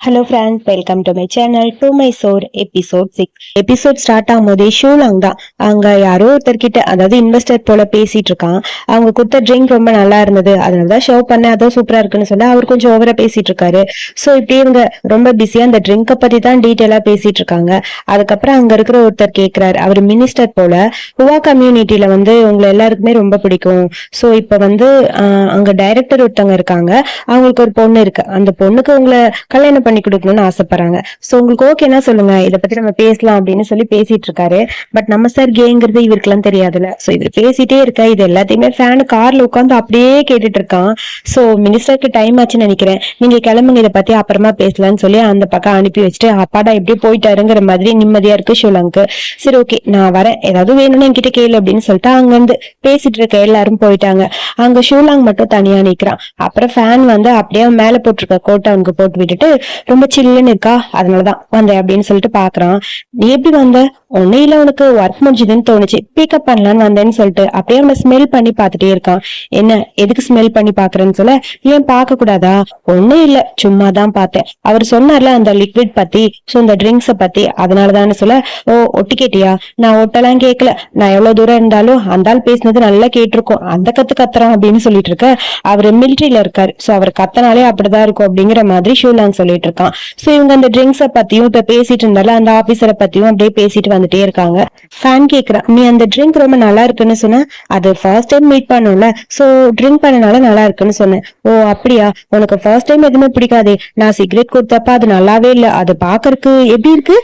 Hello friends welcome to my channel to my sore episode six episode start ஆகும்போதே ஷூலாங் தான் அங்க யாரோ ஒருத்தர்கிட்ட அதாவது இன்வெஸ்டர் போல பேசிட்டு இருக்கான். அவங்க கொடுத்த ட்ரிங்க் ரொம்ப நல்லா இருந்தது. அதனால தான் ஷோ பண்ண அதான் சூப்பரா இருக்குன்னு சொல்லி அவர் கொஞ்சம் ஓவரா பேசிட்டு இருக்காரு. ஸோ இப்படி இவங்க ரொம்ப பிஸியா அந்த ட்ரிங்கை பத்தி தான் டீட்டெயிலா பேசிட்டு இருக்காங்க. அதுக்கப்புறம் அங்க இருக்கிற ஒருத்தர் கேக்குறாரு. அவர் மினிஸ்டர் போல புவா கம்யூனிட்டியில வந்து உங்களை எல்லாருக்குமே ரொம்ப பிடிக்கும். ஸோ இப்ப வந்து அங்க டைரக்டர் ஒருத்தவங்க இருக்காங்க. அவங்களுக்கு ஒரு பொண்ணு இருக்கு. அந்த பொண்ணுக்கு உங்களை கல்யாணம் பண்ணி கொடுக்கணும்னு ஆசைப்படுறாங்க. ஸோ உங்களுக்கு ஓகேனா சொல்லுங்க. இதை பத்தி நம்ம பேசலாம் அப்படின்னு சொல்லி பேசிட்டு இருக்காரு பட் நம்ம சார் கேங்கிறது இவருக்குலாம் தெரியாதுல்ல. சோ இவர் பேசிட்டே இருக்கா இது எல்லாத்தையுமே ஃபேனு கார்ல உட்காந்து அப்படியே கேட்டுட்டு இருக்கான் சோ மினிஸ்டருக்கு டைம் ஆச்சுன்னு நினைக்கிறேன். நீங்க கிளம்புங்க. இதை பத்தி அப்புறமா பேசலாம்னு சொல்லி அந்த பக்கம் அனுப்பி வச்சுட்டு அப்பாடா எப்படி போயிட்டாருங்கிற மாதிரி நிம்மதியா இருக்கு ஷோலாங்க்கு சரி ஓகே நான் வரேன். ஏதாவது வேணும்னு என்கிட்ட கேளு அப்படின்னு சொல்லிட்டு அங்க இருந்து பேசிட்டு இருக்க எல்லாரும் போயிட்டாங்க. அங்க ஷூலாங் மட்டும் தனியா நிக்கிறான். அப்புறம் ஃபேன் வந்து அப்படியே மேல போட்டிருக்க கோட்டை அவனுக்கு போட்டு விட்டுட்டு ரொம்ப சில்லுன்னு இருக்கா? அதனாலதான் வந்தேன் அப்படின்னு சொல்லிட்டு பாக்குறான். நீ எப்படி வந்த? உன்னையில இல்ல உனக்கு ஒர்க் முடிஞ்சதுன்னு தோணுச்சு. பிக்கப் பண்ணலான்னு வந்தேன்னு சொல்லிட்டு அப்படியே அவனை ஸ்மெல் பண்ணி பார்த்துட்டே இருக்கான். என்ன எதுக்கு ஸ்மெல் பண்ணி பாக்குறேன்னு சொல்ல? ஏன் பார்க்க கூடாதா? ஒன்னும் இல்ல. சும்மா தான் பார்த்தேன். அவர் சொன்னார்ல அந்த லிக்விட் பத்தி சோ இந்த ட்ரிங்க்ஸ பத்தி. அதனாலதான் சொல்ல ஓ ஒட்டி கேட்டியா நான் ஒட்டெல்லாம் கேட்கல நான் எவ்வளவு தூரம் இருந்தாலும் அந்த ஆள் பேசினது நல்லா கேட்டிருக்கோம். அந்த கத்து கத்துறான் அப்படின்னு சொல்லிட்டு இருக்க. அவர் மிலிட்ரியில இருக்காரு. சோ அவர் கத்தனாலே அப்படிதான் இருக்கும். அப்படிங்கிற மாதிரி ஷூலாங் சொல்லிட்டு இருக்கான் சோ இவங்க அந்த ட்ரிங்க்ஸ பத்தியும் இப்ப பேசிட்டு இருந்தால அந்த ஆபீசரை பத்தியும் அப்படியே பேசிட்டு வந்துட்டே இருக்காங்க. ஃபேன் கேக்குறான் நீ அந்த ட்ரிங்க் ரொம்ப நல்லா இருக்குன்னு சொன்ன அது ஃபர்ஸ்ட் டைம் மீட் பண்ணும்ல சோ ட்ரிங்க் பண்ணனால நல்லா இருக்குன்னு சொன்னேன் ஓ அப்படியா? உனக்கு ஃபர்ஸ்ட் டைம் எதுவுமே பிடிக்காதே? நான் சிகரெட் கொடுத்தப்ப அது நல்லாவே இல்ல அது பாக்குறதுக்கு எப்படி இருக்கு?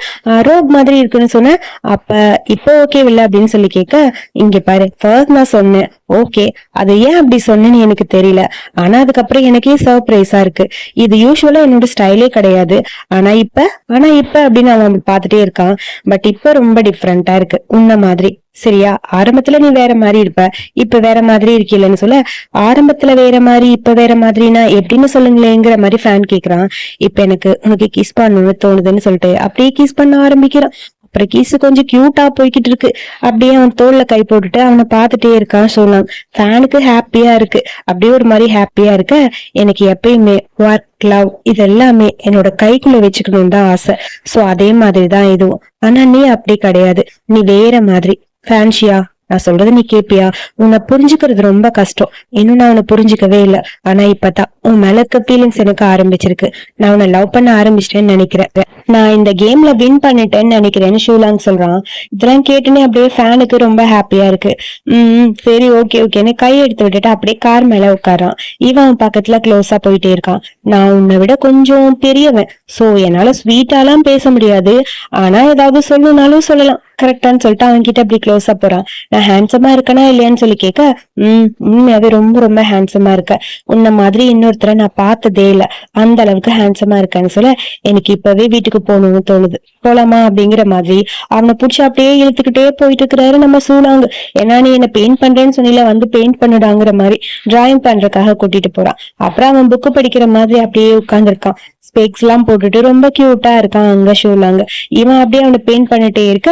ரோக் மாதிரி இருக்குன்னு சொன்னேன் அப்ப இப்போ ஓகே இல்ல அப்படின்னு சொல்லி கேட்க இங்க பாரு ஃபர்ஸ்ட் நான் சொன்னேன் ஓகே அது ஏன் அப்படி சொன்னேன்னு எனக்கு தெரியல. ஆனா அதுக்கப்புறம் எனக்கே சர்ப்ரைஸா இருக்கு. இது யூஸ்வலா என்னோட ஸ்டைலே கிடையாது. ஆனா இப்ப ஆனா இப்ப அப்படின்னு அவன் பாத்துட்டே இருக்கான். பட் இப்ப ரொம்ப டிஃப்ரெண்டா இருக்கு. உன்ன மாதிரி. சரியா? ஆரம்பத்துல நீ வேற மாதிரி இருப்ப. இப்ப வேற மாதிரி இருக்கீலன்னு சொல்ல ஆரம்பத்துல வேற மாதிரி இப்ப வேற மாதிரினா எப்படின்னு சொல்லுங்களேங்கிற மாதிரி ஃபேன் கேக்குறான். இப்ப எனக்கு உனக்கு கிஸ் பண்ணணும்னு தோணுதுன்னு சொல்லிட்டு அப்படியே கிஸ் பண்ண ஆரம்பிக்கிறான். அப்புறம் கீஸ் கொஞ்சம் கியூட்டா போய்கிட்டு இருக்கு. அப்படியே அவன் தோல்ல கை போட்டுட்டு அவனை பார்த்துட்டே இருக்கான் சொல்லலாம் ஃபேனுக்கு ஹாப்பியா இருக்கு. அப்படியே ஒரு மாதிரி ஹாப்பியா இருக்க. எனக்கு எப்பயுமே ஒர்க் லவ் இது எல்லாமே என்னோட கைக்குள்ள வச்சுக்கணும்னு தான் ஆசை. சோ அதே மாதிரி தான் இதுவும். ஆனா நீ அப்படி கிடையாது. நீ வேற மாதிரி. ஃபேன்ஷியா நான் சொல்றது நீ கேப்பியா? உன்னை புரிஞ்சுக்கிறது ரொம்ப கஷ்டம். இன்னும் நான் உன்னை புரிஞ்சுக்கவே இல்லை. ஆனா இப்பதான். உன் மேல இருக்க ஃபீலிங்ஸ் எனக்கு ஆரம்பிச்சிருக்கு. நான் உன்னை லவ் பண்ண ஆரம்பிச்சிட்டேன்னு நினைக்கிறேன். நான் இந்த கேம்ல வின் பண்ணிட்டேன்னு நினைக்கிறேன்னு ஷூலாங் சொல்றான். இதெல்லாம் கேட்டுனே அப்படியே ஃபேனுக்கு ரொம்ப ஹாப்பியா இருக்கு. உம் சரி ஓகே ஓகேன்னு கை எடுத்து விட்டுட்டு அப்படியே கார் மேல உட்காரான் இவன் பக்கத்துல க்ளோஸா போயிட்டே இருக்கான். நான் உன்னை விட கொஞ்சம் பெரியவன். சோ என்னால ஸ்வீட்டாலாம் பேச முடியாது. ஆனா ஏதாவது சொல்லணும்னாலும் சொல்லலாம். கரெக்டான்னு சொல்லிட்டு அவன் கிட்ட அப்படி க்ளோஸா போறான். நான் ஹேண்ட்ஸமா இருக்கனா இல்லையான்னு சொல்லி கேட்க உம் உண்மையாவே ரொம்ப ரொம்ப ஹேண்ட்ஸமா இருக்க. உன்ன மாதிரி இன்னொரு ஒருத்தரை நான் பார்த்ததே இல்ல. அந்த அளவுக்கு ஹேண்ட்ஸமா இருக்கேன்னு சொல்ல எனக்கு இப்பவே வீட்டுக்கு போகணும்னு தோணுது. போலாமா அப்படிங்கிற மாதிரி அவனை புடிச்சு அப்படியே இழுத்துக்கிட்டே போயிட்டு இருக்கிறாரு நம்ம சூழாங்க ஏன்னா நீ என்ன பெயிண்ட் பண்றேன்னு சொன்னில வந்து பெயிண்ட் பண்ணுடாங்கிற மாதிரி டிராயிங் பண்றதுக்காக கூட்டிட்டு போறான். அப்புறம் அவன் புக்கு படிக்கிற மாதிரி அப்படியே உட்காந்துருக்கான் ஸ்பெக்ஸ் எல்லாம் போட்டுட்டு ரொம்ப கியூட்டா இருக்கான் அங்க ஷூலாங்க இவன் அப்படியே அவனை பெயிண்ட் பண்ணிட்டே இருக்க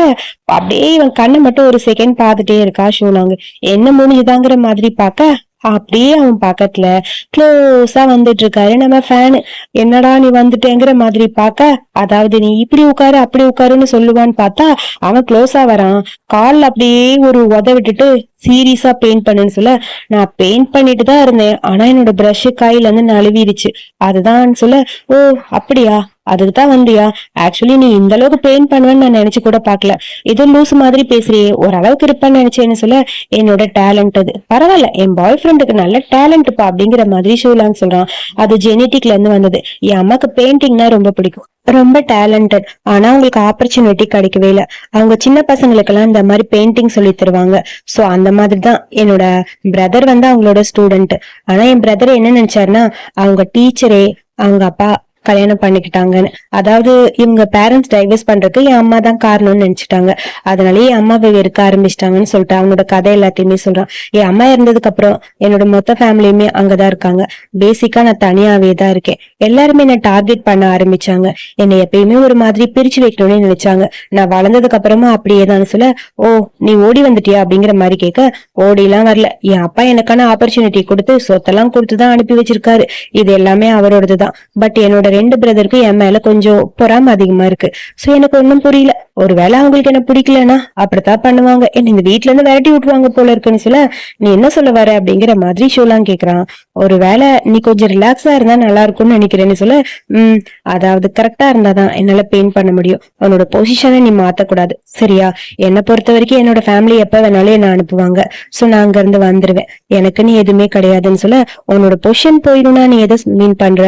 அப்படியே இவன் கண்ணை மட்டும் ஒரு செகண்ட் பார்த்துட்டே இருக்கா ஷூலாங்க என்ன முடிஞ்சுதாங்கிற மாதிரி பார்க்க அப்படியே அவன் பக்கத்துல க்ளோஸா வந்துட்டு இருக்காரு நம்ம ஃபேனு என்னடா நீ வந்துட்டேங்கிற மாதிரி பார்க்க அதாவது நீ இப்படி உட்காரு அப்படி உட்காருன்னு சொல்லுவான்னு பார்த்தா அவன் க்ளோஸா வரான். கால் அப்படியே ஒரு உத விட்டுட்டு சீரியஸா பெயிண்ட் பண்ணுன்னு சொல்ல நான் பெயிண்ட் பண்ணிட்டு தான் இருந்தேன். ஆனா என்னோட ப்ரஷ் காயில இருந்து நழுவிடுச்சு. அதுதான் சொல்ல ஓ அப்படியா? அதுக்கு தான் வந்தியா? ஆக்சுவலி நீ இந்த அளவுக்கு பெயிண்ட் பண்ணுவேன்னு நான் நினைச்சு கூட பாக்கல இது லூஸ் மாதிரி பேசுறியே. ஓரளவுக்கு இருப்பேன்னு நினைச்சேன்னு சொல்ல என்னோட டேலண்ட் அது. பரவாயில்ல என் பாய் ஃப்ரெண்டுக்கு நல்ல டேலண்ட்ப்பா அப்படிங்கிற மாதிரி ஷூலான்னு சொல்றான். அது ஜெனட்டிக்ல இருந்து வந்தது. என் அம்மாக்கு பெயிண்டிங்னா ரொம்ப பிடிக்கும். ரொம்ப டேலண்டட் ஆனா அவங்களுக்கு ஆப்பர்ச்சுனிட்டி கிடைக்கவே இல்லை. அவங்க சின்ன பசங்களுக்கெல்லாம் இந்த மாதிரி பெயிண்டிங் சொல்லி தருவாங்க. சோ அந்த மாதிரி தான் என்னோட பிரதர் வந்து அவங்களோட ஸ்டூடெண்ட் ஆனா என் பிரதர் என்ன நினைச்சாருன்னா அவங்க டீச்சரே அவங்க அப்பா கல்யாணம் பண்ணிக்கிட்டாங்கன்னு. அதாவது இவங்க பேரண்ட்ஸ் டைவர்ஸ் பண்றதுக்கு என் அம்மா தான் காரணம்னு நினைச்சிட்டாங்க. அதனால என் அம்மாவை வெறுக்க ஆரம்பிச்சிட்டாங்கன்னு சொல்லிட்டு அவனோட கதை எல்லாத்தையுமே சொல்றான். என் அம்மா இருந்ததுக்கு அப்புறம் என்னோட மொத்த ஃபேமிலியுமே அங்கதான் இருக்காங்க. பேசிக்கா நான் தனியாவே தான் இருக்கேன். எல்லாருமே என்ன டார்கெட் பண்ண ஆரம்பிச்சாங்க. என்னை எப்பயுமே ஒரு மாதிரி பிரிச்சு வைக்கணும்னு நினைச்சாங்க. நான் வளர்ந்ததுக்கு அப்புறமா அப்படியே தான் சொல்ல ஓ நீ ஓடி வந்துட்டியா? அப்படிங்கிற மாதிரி கேட்க ஓடிலாம் வரல. என் அப்பா எனக்கான ஆப்பர்ச்சுனிட்டி கொடுத்து சொத்தெல்லாம் கொடுத்துதான் அனுப்பி வச்சிருக்காரு. இது எல்லாமே அவரோடது தான். பட் என்னோட ரெண்டு பிரதருக்கு என் மேல கொஞ்சம் பொறாம அதிகமா இருக்கு. சோ எனக்கு ஒன்னும் புரியல. ஒருவேளை அவங்களுக்கு என்ன பிடிக்கலன்னா அப்படித்தான் பண்ணுவாங்க. என்ன இந்த வீட்ல இருந்து விரட்டி விட்டுருவாங்க போல இருக்குன்னு சொல்ல நீ என்ன சொல்ல வர? அப்படிங்கிற மாதிரி ஷோலாம் கேக்குறான். ஒருவேளை நீ கொஞ்சம் ரிலாக்ஸா இருந்தா நல்லா இருக்கும்னு நினைக்கிறேன்னு சொல்ல உம் அதாவது கரெக்டா இருந்தாதான் என்னால பெயிண்ட் பண்ண முடியும். உன்னோட பொசிஷனை நீ மாத்தக்கூடாது. சரியா? என்னை பொறுத்த வரைக்கும் என்னோட ஃபேமிலி எப்ப வேணாலும் என்ன அனுப்புவாங்க. சோ நான் அங்க இருந்து வந்துருவேன். எனக்கு நீ எதுவுமே கிடையாதுன்னு சொல்ல உன்னோட பொசிஷன் போயிடும்னா நீ எதை மீன் பண்ற?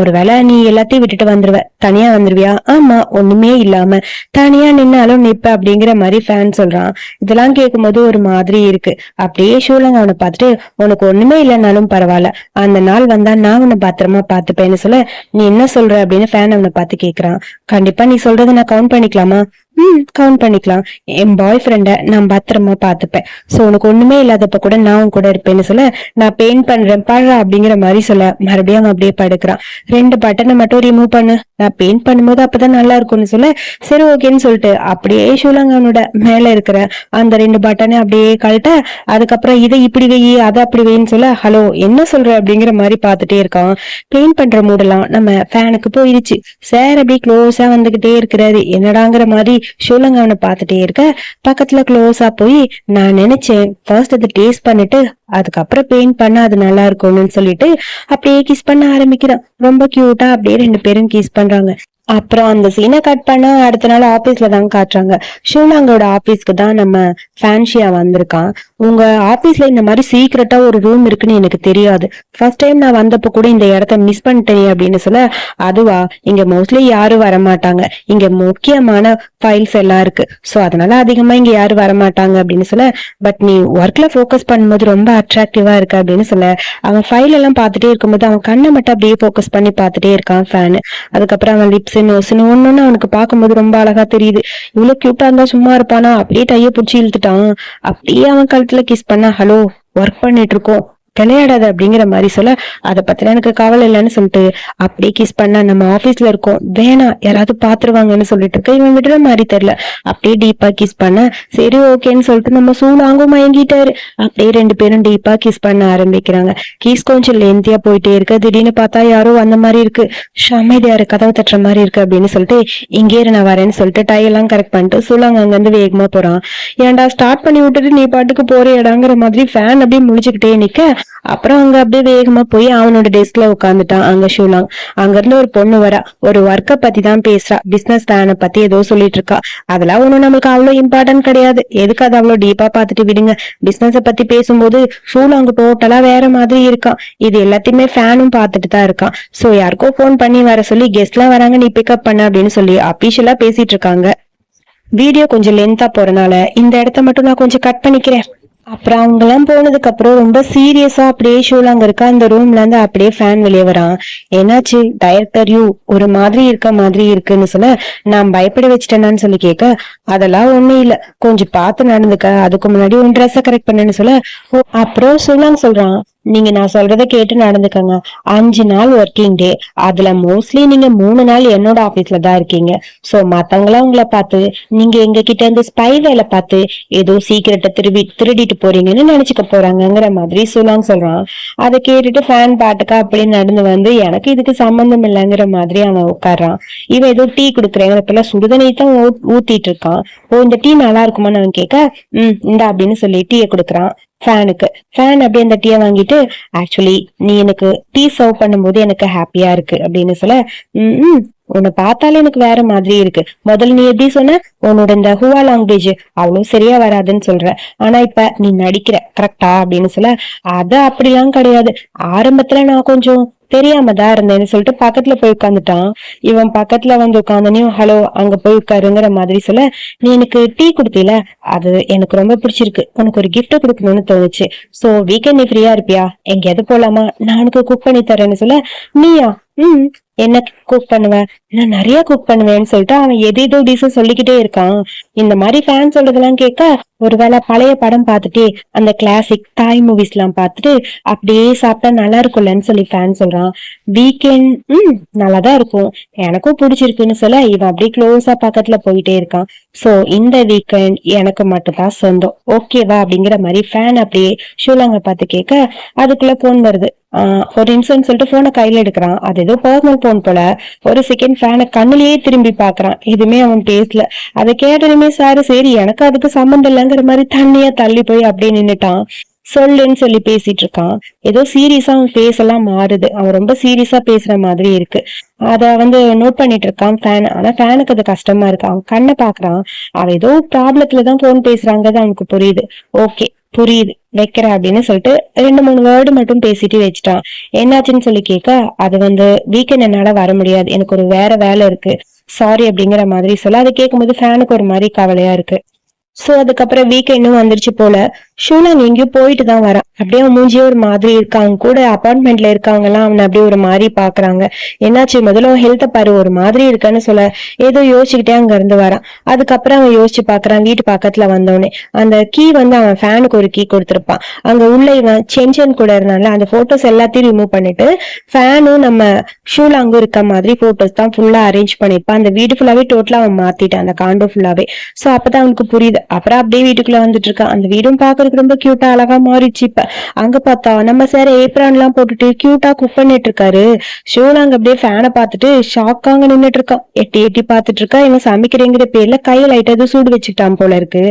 ஒருவேளை நீ எல்லாத்தையும் விட்டுட்டு வந்துருவ. தனியா வந்துருவியா? ஆமா ஒண்ணுமே இல்லாம. தனியா நின்னாலும் நிப்ப அப்படிங்கிற மாதிரி ஃபேன் சொல்றான். இதெல்லாம் கேட்கும்போது ஒரு மாதிரி இருக்கு. அப்படியே ஷூலங்க அவனை பார்த்துட்டு உனக்கு ஒண்ணுமே இல்லைனாலும் பரவாயில்ல. அந்த நாள் வந்தா நான் உன்னை பத்திரமா பாத்துப்பேன்னு சொல்ல நீ என்ன சொல்ற? அப்படின்னு ஃபேன் அவனை பார்த்து கேட்கறான் கண்டிப்பா நீ சொல்றதை நான் கவுண்ட் பண்ணிக்கலாமா? ம் கவுண்ட் பண்ணிக்கலாம். என் பாய் ஃப்ரெண்டை நான் பத்திரமா பார்த்துப்பேன். ஸோ உனக்கு ஒண்ணுமே இல்லாதப்ப கூட நான் கூட இருப்பேன்னு சொல்ல நான் பெயிண்ட் பண்றேன் பாடுறா அப்படிங்கிற மாதிரி சொல்ல மறுபடியும் அவன் அப்படியே படுக்கிறான். ரெண்டு பட்டனை மட்டும் ரிமூவ் பண்ணு. நான் பெயிண்ட் பண்ணும்போது அப்பதான் நல்லா இருக்கும்னு சொல்ல சரி ஓகேன்னு சொல்லிட்டு அப்படியே ஷூலாங்க அவனோட மேல இருக்கிற அந்த ரெண்டு பட்டனை அப்படியே கழட்ட அதுக்கப்புறம் இதை இப்படி வெயி அதை அப்படி வைன்னு சொல்ல ஹலோ என்ன சொல்ற? அப்படிங்கிற மாதிரி பார்த்துட்டே இருக்கான். பெயிண்ட் பண்ற மூடெல்லாம் நம்ம ஃபேனுக்கு போயிடுச்சு சார் அப்படியே க்ளோஸா வந்துகிட்டே இருக்கிறாரு. என்னடாங்கிற மாதிரி ஷூலங்கவனை பார்த்துட்டே இருக்க. பக்கத்துல க்ளோஸா போய் நான் நினைச்சேன் ஃபர்ஸ்ட் அதை டேஸ்ட் பண்ணிட்டு அதுக்கப்புறம் பெயிண்ட் பண்ணா அது நல்லா இருக்கும்னு சொல்லிட்டு அப்படியே கிஸ் பண்ண ஆரம்பிக்கிறான். ரொம்ப கியூட்டா அப்படியே ரெண்டு பேரும் கிஸ் பண்றாங்க. அப்புறம் அந்த சீனை கட் பண்ணா அடுத்த நாள் ஆபீஸ்ல தான் காட்டுறாங்க. ஷூலாங்கோட ஆபீஸ்க்கு தான் நம்ம ஃபேன்ஷியா வந்திருக்கான். உங்க ஆபீஸ்ல இந்த மாதிரி சீக்கிரட்டா ஒரு ரூம் இருக்குன்னு எனக்கு தெரியாது. ஃபர்ஸ்ட் டைம் நான் வந்தப்ப கூட இந்த இடத்த மிஸ் பண்ணிட்டேன் அப்படின்னு சொல்ல அதுவா? இங்க மோஸ்ட்லி யாரும் வரமாட்டாங்க. இங்க முக்கியமான ஃபைல்ஸ் எல்லாம் இருக்கு. ஸோ அதனால அதிகமா இங்க யாரும் வரமாட்டாங்க அப்படின்னு சொல்ல பட் நீ ஒர்க்ல ஃபோக்கஸ் பண்ணும்போது ரொம்ப அட்ராக்டிவா இருக்கு அப்படின்னு சொல்ல அவன் ஃபைல் எல்லாம் பார்த்துட்டே இருக்கும்போது அவன் கண்ணை மட்டும் அப்படியே ஃபோக்கஸ் பண்ணி பார்த்துட்டே இருக்கான் ஃபேனு அதுக்கப்புறம் அவன் லிப்ஸ் நோஸ்னு ஒன்னொன்னு அவனுக்கு பார்க்கும்போது ரொம்ப அழகா தெரியுது. இவ்வளவு கியூட்டா இருந்தா சும்மா இருப்பானா? அப்படியே டைய பிடிச்சி இழுத்துட்டான். அப்படியே அவன் கல் வீட்டுல கிஸ் பண்ண ஹலோ ஒர்க் பண்ணிட்டு இருக்கோம். விளையாடாத அப்படிங்கிற மாதிரி சொல்ல அதை பத்தின எனக்கு கவலை இல்லைன்னு சொல்லிட்டு அப்படியே கிஸ் பண்ணா நம்ம ஆபீஸ்ல இருக்கோம். வேணாம் யாராவது பாத்துருவாங்கன்னு சொல்லிட்டு இருக்க. இவன் விடுற மாதிரி தெரியல. அப்படியே டீப்பா கிஸ் பண்ண சரி ஓகேன்னு சொல்லிட்டு நம்ம சூழாங்கும் மயங்கிட்டாரு. அப்படியே ரெண்டு பேரும் டீப்பா கிஸ் பண்ண ஆரம்பிக்கிறாங்க. கிஸ் கொஞ்சம் லென்த்தியா போயிட்டே இருக்கு. திடீர்னு பார்த்தா யாரோ அந்த மாதிரி இருக்கு. ஷமைதியாரு கதவை தட்டுற மாதிரி இருக்கு அப்படின்னு சொல்லிட்டு இங்கே நான் வரேன்னு சொல்லிட்டு டை எல்லாம் கரெக்ட் பண்ணிட்டு சூழாங்க அங்க இருந்து வேகமா போறான். ஏன்டா ஸ்டார்ட் பண்ணி விட்டுட்டு நீ பாட்டுக்கு போறியடாங்கிற மாதிரி ஃபேன் அப்படியே முடிச்சுக்கிட்டே நிக்க. அப்புறம் அங்க அப்படியே வேகமா போய் அவனோட டெஸ்க்ல உட்காந்துட்டான் அங்க ஷூலாங் அங்க இருந்து ஒரு பொண்ணு வரா ஒரு ஒர்க்க பத்தி தான் பேசுறா. பிசினஸ் பிளான பத்தி ஏதோ சொல்லிட்டு இருக்கா. அதெல்லாம் ஒண்ணும் நம்மளுக்கு அவ்வளவு இம்பார்ட்டன்ட் கிடையாது. எதுக்கு அதை அவ்வளவு டீப்பா பாத்துட்டு விடுங்க. பிசினஸ பத்தி பேசும்போது ஷூலாங் டோட்டலா வேற மாதிரி இருக்கான். இது எல்லாத்தையுமே ஃபேனும் பாத்துட்டு தான் இருக்கான். சோ யாருக்கோ போன் பண்ணி வர சொல்லி கெஸ்ட் எல்லாம் வராங்க நீ பிக்கப் பண்ண அப்படின்னு சொல்லி அபிஷியலா பேசிட்டு இருக்காங்க. வீடியோ கொஞ்சம் லென்த்தா போறனால இந்த இடத்த மட்டும் நான் கொஞ்சம் கட் பண்ணிக்கிறேன். அப்புறம் அவங்க எல்லாம் போனதுக்கு அப்புறம் ரொம்ப சீரியஸா அப்படியே ஷூல அங்க இருக்க அந்த ரூம்ல இருந்து அப்படியே ஃபேன் வெளியே வரான். என்னாச்சு? டைரக்டர் யூ ஒரு மாதிரி இருக்க மாதிரி இருக்குன்னு சொல்ல. நான் பயப்பட வச்சுட்டேனான்னு சொல்லி கேட்க அதெல்லாம் ஒண்ணு இல்ல. கொஞ்சம் பார்த்து நடந்துக்க. அதுக்கு முன்னாடி உன் ட்ரெஸ்ஸை கரெக்ட் பண்ணுன்னு சொல்ல. "ஓ, அப்புறம் சூலாங் சொல்றான். நீங்க நான் சொல்றத கேட்டு நடந்துக்கங்க. அஞ்சு நாள் ஒர்க்கிங் டே அதுல மோஸ்ட்லி நீங்க மூணு நாள் என்னோட ஆபீஸ்ல தான் இருக்கீங்க. சோ மத்தவங்களாம் உங்களை பார்த்து நீங்க எங்க கிட்ட இருந்து ஸ்பை வேலை பார்த்து ஏதோ சீக்கிரட்டை திருடி திருடிட்டு போறீங்கன்னு நினைச்சுக்க போறாங்கங்கிற மாதிரி சுலாங் சொல்றான். அதை கேட்டுட்டு ஃபேன் பாட்டுக்கா அப்படின்னு நடந்து வந்து எனக்கு இதுக்கு சம்பந்தம் இல்லைங்கிற மாதிரி அவன் உட்காடுறான் இவன் ஏதோ டீ குடுக்குறேங்கிறப்பல சுடுதண்ணி தான் ஊ- ஊத்திட்டு இருக்கான். ஓ இந்த டீ நல்லா இருக்குமான்னு அவன் கேட்க ம் இந்த அப்படின்னு சொல்லி டீயை குடுக்குறான். ஃபேனுக்கு ஃபேன் அப்படியே அந்த டீயை வாங்கிட்டு ஆக்சுவலி நீ எனக்கு டீ சர்வ் பண்ணும்போது எனக்கு ஹாப்பியா இருக்கு அப்படின்னு சொல்ல ம் உன்னை பார்த்தாலே எனக்கு வேற மாதிரி இருக்கு. முதல்ல நீ எப்படி சொன்ன? உன்னோட இந்த ஹுவா லாங்குவேஜ் அவ்வளவு சரியா வராதுன்னு சொல்ற. ஆனா இப்ப நீ நடிக்கிற கரெக்டா அப்படின்னு சொல்ல அது அப்படிலாம் கிடையாது. ஆரம்பத்துல நான் கொஞ்சம் தெரியாம தான் இருந்தேன்னு சொல்லிட்டு பக்கத்துல போய் உட்காந்துட்டான் இவன் பக்கத்துல வந்து உட்காந்தனையும் ஹலோ அங்க போய் உட்காருங்கிற மாதிரி சொல்ல நீ எனக்கு டீ கொடுத்தீல? அது எனக்கு ரொம்ப பிடிச்சிருக்கு. உனக்கு ஒரு கிஃப்ட் கொடுக்கணும்னு தோணுச்சு. சோ வீக்கெண்ட் நீ ஃப்ரீயா இருப்பியா? எங்கேயாவது போலாமா? நான் உனக்கு குக் பண்ணி தரேன்னு சொல்ல நீயா? ம். என்ன குக் பண்ணுவ? நான் நிறைய குக் பண்ணுவேன்னு சொல்லிட்டு அவன் எது எதோ டிஷ் சொல்லிக்கிட்டே இருக்கான். இந்த மாதிரி ஃபேன் சொல்றதெல்லாம் கேட்க ஒருவேளை பழைய படம் பார்த்துட்டு அந்த கிளாசிக் தாய் மூவிஸ் எல்லாம் பார்த்துட்டு அப்படியே சாப்பிட்டா நல்லா இருக்கும்லன்னு சொல்லி ஃபேன் சொல்றான். வீக்கெண்ட் ம் நல்லாதான் இருக்கும். எனக்கும் பிடிச்சிருக்குன்னு சொல்ல இவன் அப்படியே க்ளோஸா பக்கத்துல போயிட்டே இருக்கான். சோ இந்த வீக்கெண்ட் எனக்கு மட்டும்தான் சொந்தம். ஓகேவா அப்படிங்கிற மாதிரி ஃபேன் அப்படியே ஷூலாங்க பார்த்து கேட்க அதுக்குள்ள போன் வருது. ஒரு நிமிஷம்னு சொல்லிட்டு போனை கையில எடுக்கிறான். அது ஏதோ பர்சனல் போன் போல. ஒரு செகண்ட் ஃபேனை கண்ணுலயே திரும்பி பாக்குறான். எதுவுமே அவன் பேசல. அதை கேட்டதுமே சாரு சரி எனக்கு அதுக்கு சம்மந்தம் இல்லைங்கிற மாதிரி தண்ணியா தள்ளி போய் அப்படியே நின்னுட்டான். சொல்லுன்னு சொல்லி பேசிட்டு இருக்கான். ஏதோ சீரியஸா அவன் ஃபேஸ் எல்லாம் மாறுது. அவன் ரொம்ப சீரியஸா பேசுற மாதிரி இருக்கு. அத வந்து நோட் பண்ணிட்டு இருக்கான் ஃபேன் ஆனா ஃபேனுக்கு அது கஷ்டமா இருக்கு. அவன் கண்ணை பாக்குறான். அவன் ஏதோ ப்ராப்ளத்துலதான் போன் பேசுறாங்கிறது அவனுக்கு புரியுது. ஓகே புரியுது. வைக்கிறேன் அப்படின்னு சொல்லிட்டு ரெண்டு மூணு வேர்டு மட்டும் பேசிட்டு வச்சுட்டான் என்னாச்சுன்னு சொல்லி கேட்க அது வந்து வீக்கெண்ட் என்னால வர முடியாது. எனக்கு ஒரு வேற வேலை இருக்கு. சாரி அப்படிங்கிற மாதிரி சொல்ல. அதை கேட்கும்போது ஃபேனுக்கு ஒரு மாதிரி கவலையா இருக்கு. சோ அதுக்கப்புறம் வீக்கெண்டும் வந்துருச்சு போல. ஷூலாங் எங்கேயோ போயிட்டு தான் வரான். அப்படியே அவன் மூஞ்சியே ஒரு மாதிரி இருக்காங்க கூட அப்பார்ட்மெண்ட்ல இருக்காங்கலாம் அவனை அப்படியே ஒரு மாதிரி பாக்குறாங்க என்னாச்சு? முதல்ல அவன் ஹெல்த்த பாரு. ஒரு மாதிரி இருக்கான்னு சொல்ல ஏதோ யோசிச்சுக்கிட்டே அங்க இருந்து வரான். அதுக்கப்புறம் அவன் யோசிச்சு பாக்குறான் வீட்டு பக்கத்துல வந்தவனே அந்த கீ வந்து அவன் ஃபேனுக்கு ஒரு கீ கொடுத்திருப்பான். அங்க உள்ள இவன் செஞ்சன் கூட இருந்தால அந்த போட்டோஸ் எல்லாத்தையும் ரிமூவ் பண்ணிட்டு ஃபேனும் நம்ம ஷூலாங்கும் இருக்க மாதிரி போட்டோஸ் தான் ஃபுல்லா அரேஞ்ச் பண்ணிருப்பான் அந்த வீடு ஃபுல்லாவே டோட்டலா அவன் மாத்திட்டான். அந்த காண்டோ ஃபுல்லாவே சோ அப்பதான் அவனுக்கு புரியுது. அப்புறம் அப்படியே வீட்டுக்குள்ள வந்துட்டு இருக்கான். அந்த வீடும் பாக்குறதுக்கு ரொம்ப கியூட்டா அழகா மாறிடுச்சு. இப்ப அங்க பார்த்தா நம்ம சார் ஏப்ரான் எல்லாம் போட்டுட்டு கியூட்டா குக் பண்ணிட்டு இருக்காரு அங்க அப்படியே ஃபேனை பார்த்துட்டு ஷாக்காங்க நின்னுட்டு இருக்கான். எட்டி எட்டி பார்த்துட்டு இருக்கா இவன் சமைக்கிறேங்கிற பேர்ல கையில லைட்டா எதுவும் சூடு வச்சுக்கிட்டான் போல இருக்கு.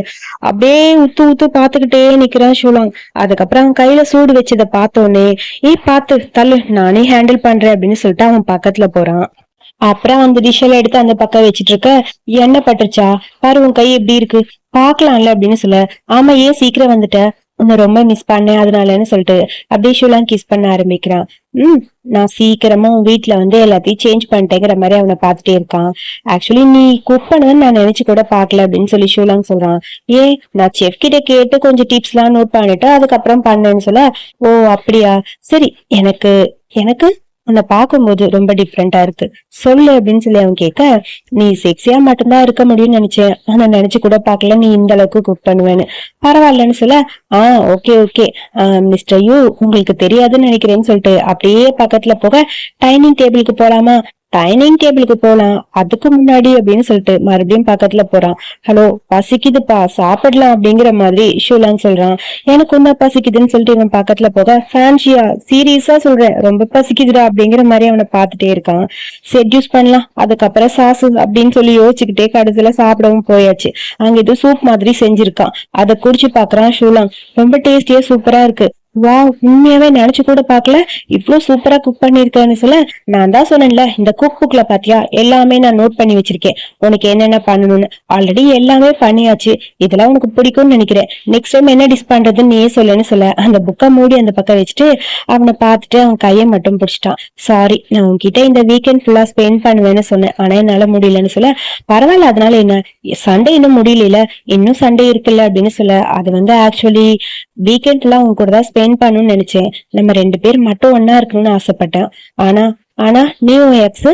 அப்படியே உத்து உத்து பாத்துக்கிட்டே நிக்கிறான் ஷூலாங் அதுக்கப்புறம் அவன் கையில சூடு வச்சதை பார்த்தோன்னே ஏய் பாத்து தள்ளு நானே ஹேண்டில் பண்றேன் அப்படின்னு சொல்லிட்டு அவன் பக்கத்துல போறான். அப்புறம் அந்த டிஷ் எல்லாம் எடுத்து அந்த பக்கம் வச்சிட்டு இருக்க எண்ணெய் பட்டுருச்சா? பாரு உன் கை எப்படி இருக்கு? பாக்கலாம்ல அப்படின்னு சொல்ல ஆமா ஏன் சீக்கிரம் வந்துட்ட? உன்னை ரொம்ப மிஸ் பண்ணேன் அதனாலன்னு சொல்லிட்டு. அப்படியே ஷூலாம் கிஸ் பண்ண ஆரம்பிக்கிறான். ம் நான் சீக்கிரமா உன் வீட்டுல வந்து எல்லாத்தையும் சேஞ்ச் பண்ணிட்டேங்கிற மாதிரி அவனை பார்த்துட்டே இருக்கான். ஆக்சுவலி நீ குக் பண்ணுவேன்னு நான் நினைச்சு கூட பார்க்கல அப்படின்னு சொல்லி ஷூலாங் சொல்றான். ஏ நான் செஃப் கிட்ட கேட்டு கொஞ்சம் டிப்ஸ் எல்லாம் நோட் பண்ணிட்டு அதுக்கப்புறம் பண்ணேன்னு சொல்ல ஓ அப்படியா? சரி எனக்கு எனக்கு உன்னை பார்க்கும்போது ரொம்ப டிஃப்ரெண்டா இருக்கு. சொல்லு அப்படின்னு சொல்லி அவன் கேட்க நீ செக்ஸியா மட்டும்தான் இருக்க முடியும்னு நினைச்சேன். ஆனா நினைச்சு கூட பாக்கல நீ இந்த அளவுக்கு குக் பண்ணுவேன்னு. பரவாயில்லன்னு சொல்ல ஆ ஓகே ஓகே மிஸ்டர் யூ உங்களுக்கு தெரியாதுன்னு நினைக்கிறேன்னு சொல்லிட்டு அப்படியே பக்கத்துல போக டைனிங் டேபிளுக்கு போலாமா? டைனிங் டேபிளுக்கு போலாம். அதுக்கு முன்னாடி அப்படின்னு சொல்லிட்டு மறுபடியும் பக்கத்துல போறான். ஹலோ பசிக்குதுப்பா சாப்பிடலாம் அப்படிங்கிற மாதிரி ஷூலாங் சொல்றான். எனக்கு ஒன்னா பசிக்குதுன்னு சொல்லிட்டு இவன் பக்கத்துல போக ஃபேன்சியா சீரியஸா சொல்றேன். ரொம்ப பசிக்குதுடா அப்படிங்கிற மாதிரி அவனை பார்த்துட்டே இருக்கான். செட்யூஸ் பண்ணலாம். அதுக்கப்புறம் சாசு அப்படின்னு சொல்லி யோசிச்சுக்கிட்டே கடைசியில சாப்பிடவும் போயாச்சு. அங்க இது சூப் மாதிரி செஞ்சிருக்கான். அதை குடிச்சு பாக்குறான் ஷூலாங் ரொம்ப டேஸ்டியா சூப்பரா இருக்கு. வா உண்மையாவே நினைச்சு கூட பாக்கல இவ்ளோ சூப்பரா குக் பண்ணிருக்கேன்னு சொல்ல நான் தான் சொன்னேன்ல இந்த குக் புக்ல பாத்தியா? எல்லாமே நான் நோட் பண்ணி வச்சிருக்கேன். உனக்கு என்னென்ன பண்ணணும்னு. ஆல்ரெடி எல்லாமே பண்ணியாச்சு. இதெல்லாம் உனக்கு பிடிக்கும்னு நினைக்கிறேன். நெக்ஸ்ட் டைம் என்ன டிஸ் பண்றதுன்னு நீயே சொல்லுன்னு சொல்ல அந்த புக்கை மூடி அந்த பக்கம் வச்சுட்டு அவனை பார்த்துட்டு அவன் கையை மட்டும் பிடிச்சிட்டான். சாரி நான் உன்கிட்ட இந்த வீக்கெண்ட் ஃபுல்லா ஸ்பெண்ட் பண்ணுவேன்னு சொன்னேன். ஆனா என்னால முடியலன்னு சொல்ல பரவாயில்ல அதனால என்ன? சண்டே இன்னும் முடியல இன்னும் சண்டே இருக்குல்ல அப்படின்னு சொல்ல அது வந்து ஆக்சுவலி வீக்கெண்ட் எல்லாம் உங்க கூட தான் ஸ்பெண்ட் பண்ணணும்னு நினைச்சேன். நம்ம ரெண்டு பேர் மட்டும் ஒன்னா இருக்கணும்னு ஆசைப்பட்டேன். ஆனா ஆனா நீ உன் எக்ஸ்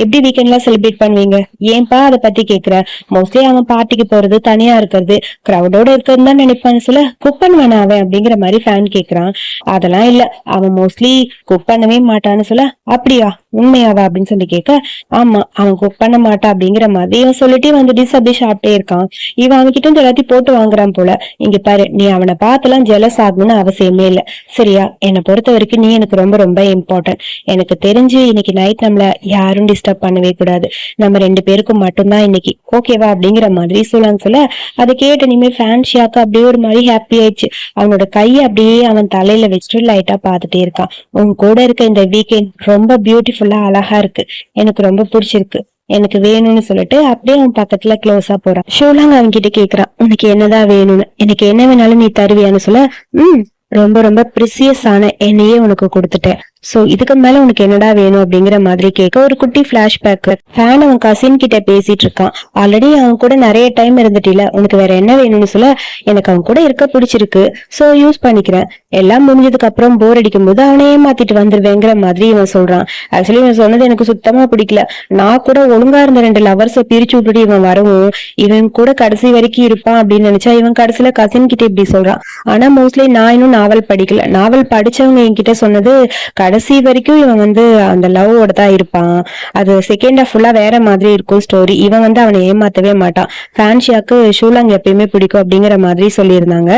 எப்படி வீக்கெண்ட்லாம் செலிப்ரேட் பண்ணுவீங்க? ஏன்பா அதை பத்தி கேக்குற? மோஸ்ட்லி அவன் பார்ட்டிக்கு போறது தனியா இருக்கிறது. கிரௌடோட இருக்கிறது தான் நினைப்பான்னு சொல்ல குக் பண்ணுவானா அவன் அப்படிங்கிற மாதிரி ஃபேன் கேக்குறான். அதெல்லாம் இல்ல. அவன் மோஸ்ட்லி குக் பண்ணவே மாட்டான்னு சொல்ல அப்படியா? உண்மையாவா அப்படின்னு சொல்லி கேட்க ஆமா அவன் குக் பண்ண மாட்டான் அப்படிங்கிற மாதிரி இவன் சொல்லிட்டு வந்து டிஸ் அப்படியே சாப்பிட்டே இருக்கான். இவன் அவன்கிட்ட இருந்து எல்லாத்தையும் போட்டு வாங்குறான் போல. இங்க பாரு நீ அவனை பார்த்துலாம் ஜெலஸ் ஆகணும்னு அவசியமே இல்ல. சரியா என்னை பொறுத்த வரைக்கும் நீ எனக்கு ரொம்ப ரொம்ப இம்பார்ட்டன்ட் எனக்கு தெரிஞ்சு இன்னைக்கு நைட் நம்மள யாரும் டிஸ்டர்ப் பண்ணவே கூடாது. நம்ம ரெண்டு பேருக்கும் மட்டும்தான் இன்னைக்கு. ஓகேவா அப்படிங்கிற மாதிரி சொல்லான்னு சொல்ல அதை கேட்டு இனிமே ஃபேன்ஷியாக்கு அப்படியே ஒரு மாதிரி ஹாப்பி ஆயிடுச்சு. அவனோட கையை அப்படியே அவன் தலையில வச்சுட்டு லைட்டா பார்த்துட்டே இருக்கான். உன் கூட இருக்க இந்த வீக்கெண்ட் ரொம்ப பியூட்டிஃபுல்லா அழகா இருக்கு. எனக்கு ரொம்ப பிடிச்சிருக்கு. எனக்கு வேணும்னு சொல்லிட்டு அப்படியே அவன் பக்கத்துல க்ளோஸா போறான். ஷோலாங் அவன் கிட்ட கேக்குறான். உனக்கு என்னதான் வேணும்னு? எனக்கு என்ன வேணாலும் நீ தருவியான்னு சொல்ல உம் ரொம்ப ரொம்ப ப்ரிசியஸ் ஆன என்னையே உனக்கு கொடுத்துட்டேன். சோ இதுக்கு மேல உனக்கு என்னடா வேணும் அப்படிங்கிற மாதிரி கேட்க ஒரு குட்டி பிளாஷ்பேக் ஃபேன் அவன் கசின் கிட்ட பேசிட்டு இருக்கான். ஆல்ரெடி அவன் கூட நிறைய டைம் இருந்துட்டில. உனக்கு வேற என்ன வேணும்னு சொல்ல? எனக்கு அவன் கூட இருக்க பிடிச்சிருக்கு. சோ யூஸ் பண்ணிக்கிறேன். எல்லாம் முடிஞ்சதுக்கு அப்புறம் போர் அடிக்கும் போது அவனே மாத்திட்டு வந்துருவேங்கிற மாதிரி இவன் சொல்றான். ஆக்சுவலி இவன் சொன்னது எனக்கு சுத்தமா பிடிக்கல. நான் கூட ஒழுங்கா இருந்த ரெண்டு லவர்ஸை பிரிச்சு விட்டுட்டு இவன் வரவும் இவன் கூட கடைசி வரைக்கும் இருப்பான் அப்படின்னு நினைச்சா இவன் கடைசியில கசின் கிட்ட இப்படி சொல்றான். ஆனா மோஸ்ட்லி நான் இன்னும் நாவல் படிக்கல. நாவல் படிச்சவங்க என்கிட்ட சொன்னது கடைசி வரைக்கும் இவன் வந்து அந்த லவ்வோட தான் இருப்பான். அது செகண்ட் ஹாஃப் ஃபுல்லா வேற மாதிரி இருக்கும் ஸ்டோரி இவன் வந்து அவனை ஏமாத்தவே மாட்டான். ஃபேன்ஷியாக்கு ஷூலாங் எப்பயுமே பிடிக்கும் அப்படிங்கிற மாதிரி சொல்லியிருந்தாங்க.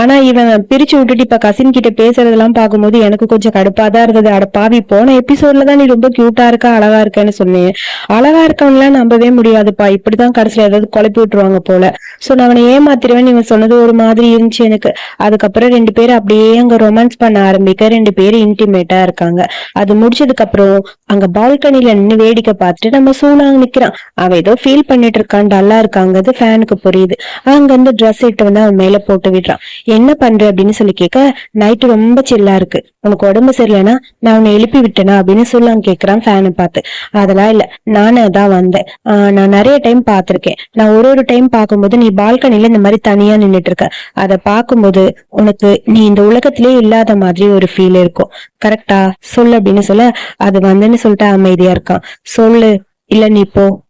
ஆனா இவன் பிரிச்சு விட்டுட்டு இப்ப கசின் கிட்ட பேசுறதெல்லாம் பார்க்கும்போது எனக்கு கொஞ்சம் கடுப்பா தான் இருந்தது. அட பாவி போன எபிசோட்ல தான் நீ ரொம்ப கியூட்டா இருக்க அழகா இருக்கேன்னு சொன்னேன். அழகா இருக்கவன்லாம் நம்பவே முடியாதுப்பா. இப்படிதான் கடைசியில ஏதாவது குழப்பி விட்டுருவாங்க போல. சோ நான் அவனை ஏமாத்திருவேன் இவன் சொன்னது ஒரு மாதிரி இருந்துச்சு எனக்கு. அதுக்கப்புறம் ரெண்டு பேரும் அப்படியே அங்க ரொமான்ஸ் பண்ண ஆரம்பிக்க ரெண்டு பேரும் இன்டிமேட்டா இருக்காங்க. அது முடிச்சதுக்கு அப்புறம் அங்க பால்கனில நின்னு வேடிக்கை பார்த்துட்டு நம்ம சூனாங்க நிக்கிறான். அவன் ஏதோ ஃபீல் பண்ணிட்டு இருக்கான் டல்லா இருக்காங்கிறது ஃபேனுக்கு புரியுது. அங்க இருந்து ட்ரெஸ் இட்டு வந்து அவன் மேல போட்டு விடுறான். என்ன பண்ற? அப்படின்னு சொல்லி கேட்க நைட்டு ரொம்ப சில்லா இருக்கு. உனக்கு உடம்பு சரியில்லைன்னா நான் உன்னை எழுப்பி விட்டேனா? அப்படின்னு சொல்லாங்க கேக்குறான் ஃபேனை பார்த்து. அதெல்லாம் இல்ல. நானே தான் வந்தேன். ஆஹ் நான் நிறைய டைம் பார்த்திருக்கேன். நான் ஒரு ஒரு டைம் பார்க்கும்போது நீ பால்கனில இந்த மாதிரி தனியா நின்னுட்டு இருக்க. அதை பார்க்கும்போது உனக்கு நீ இந்த உலகத்திலே இல்லாத மாதிரி ஒரு ஃபீல் இருக்கும். கரெக்டா சொல்லு அப்படின்னு சொல்ல அது வந்துன்னு சொல்லிட்டு அமைதியா இருக்கான். சொல்லு. இல்ல நீ போ.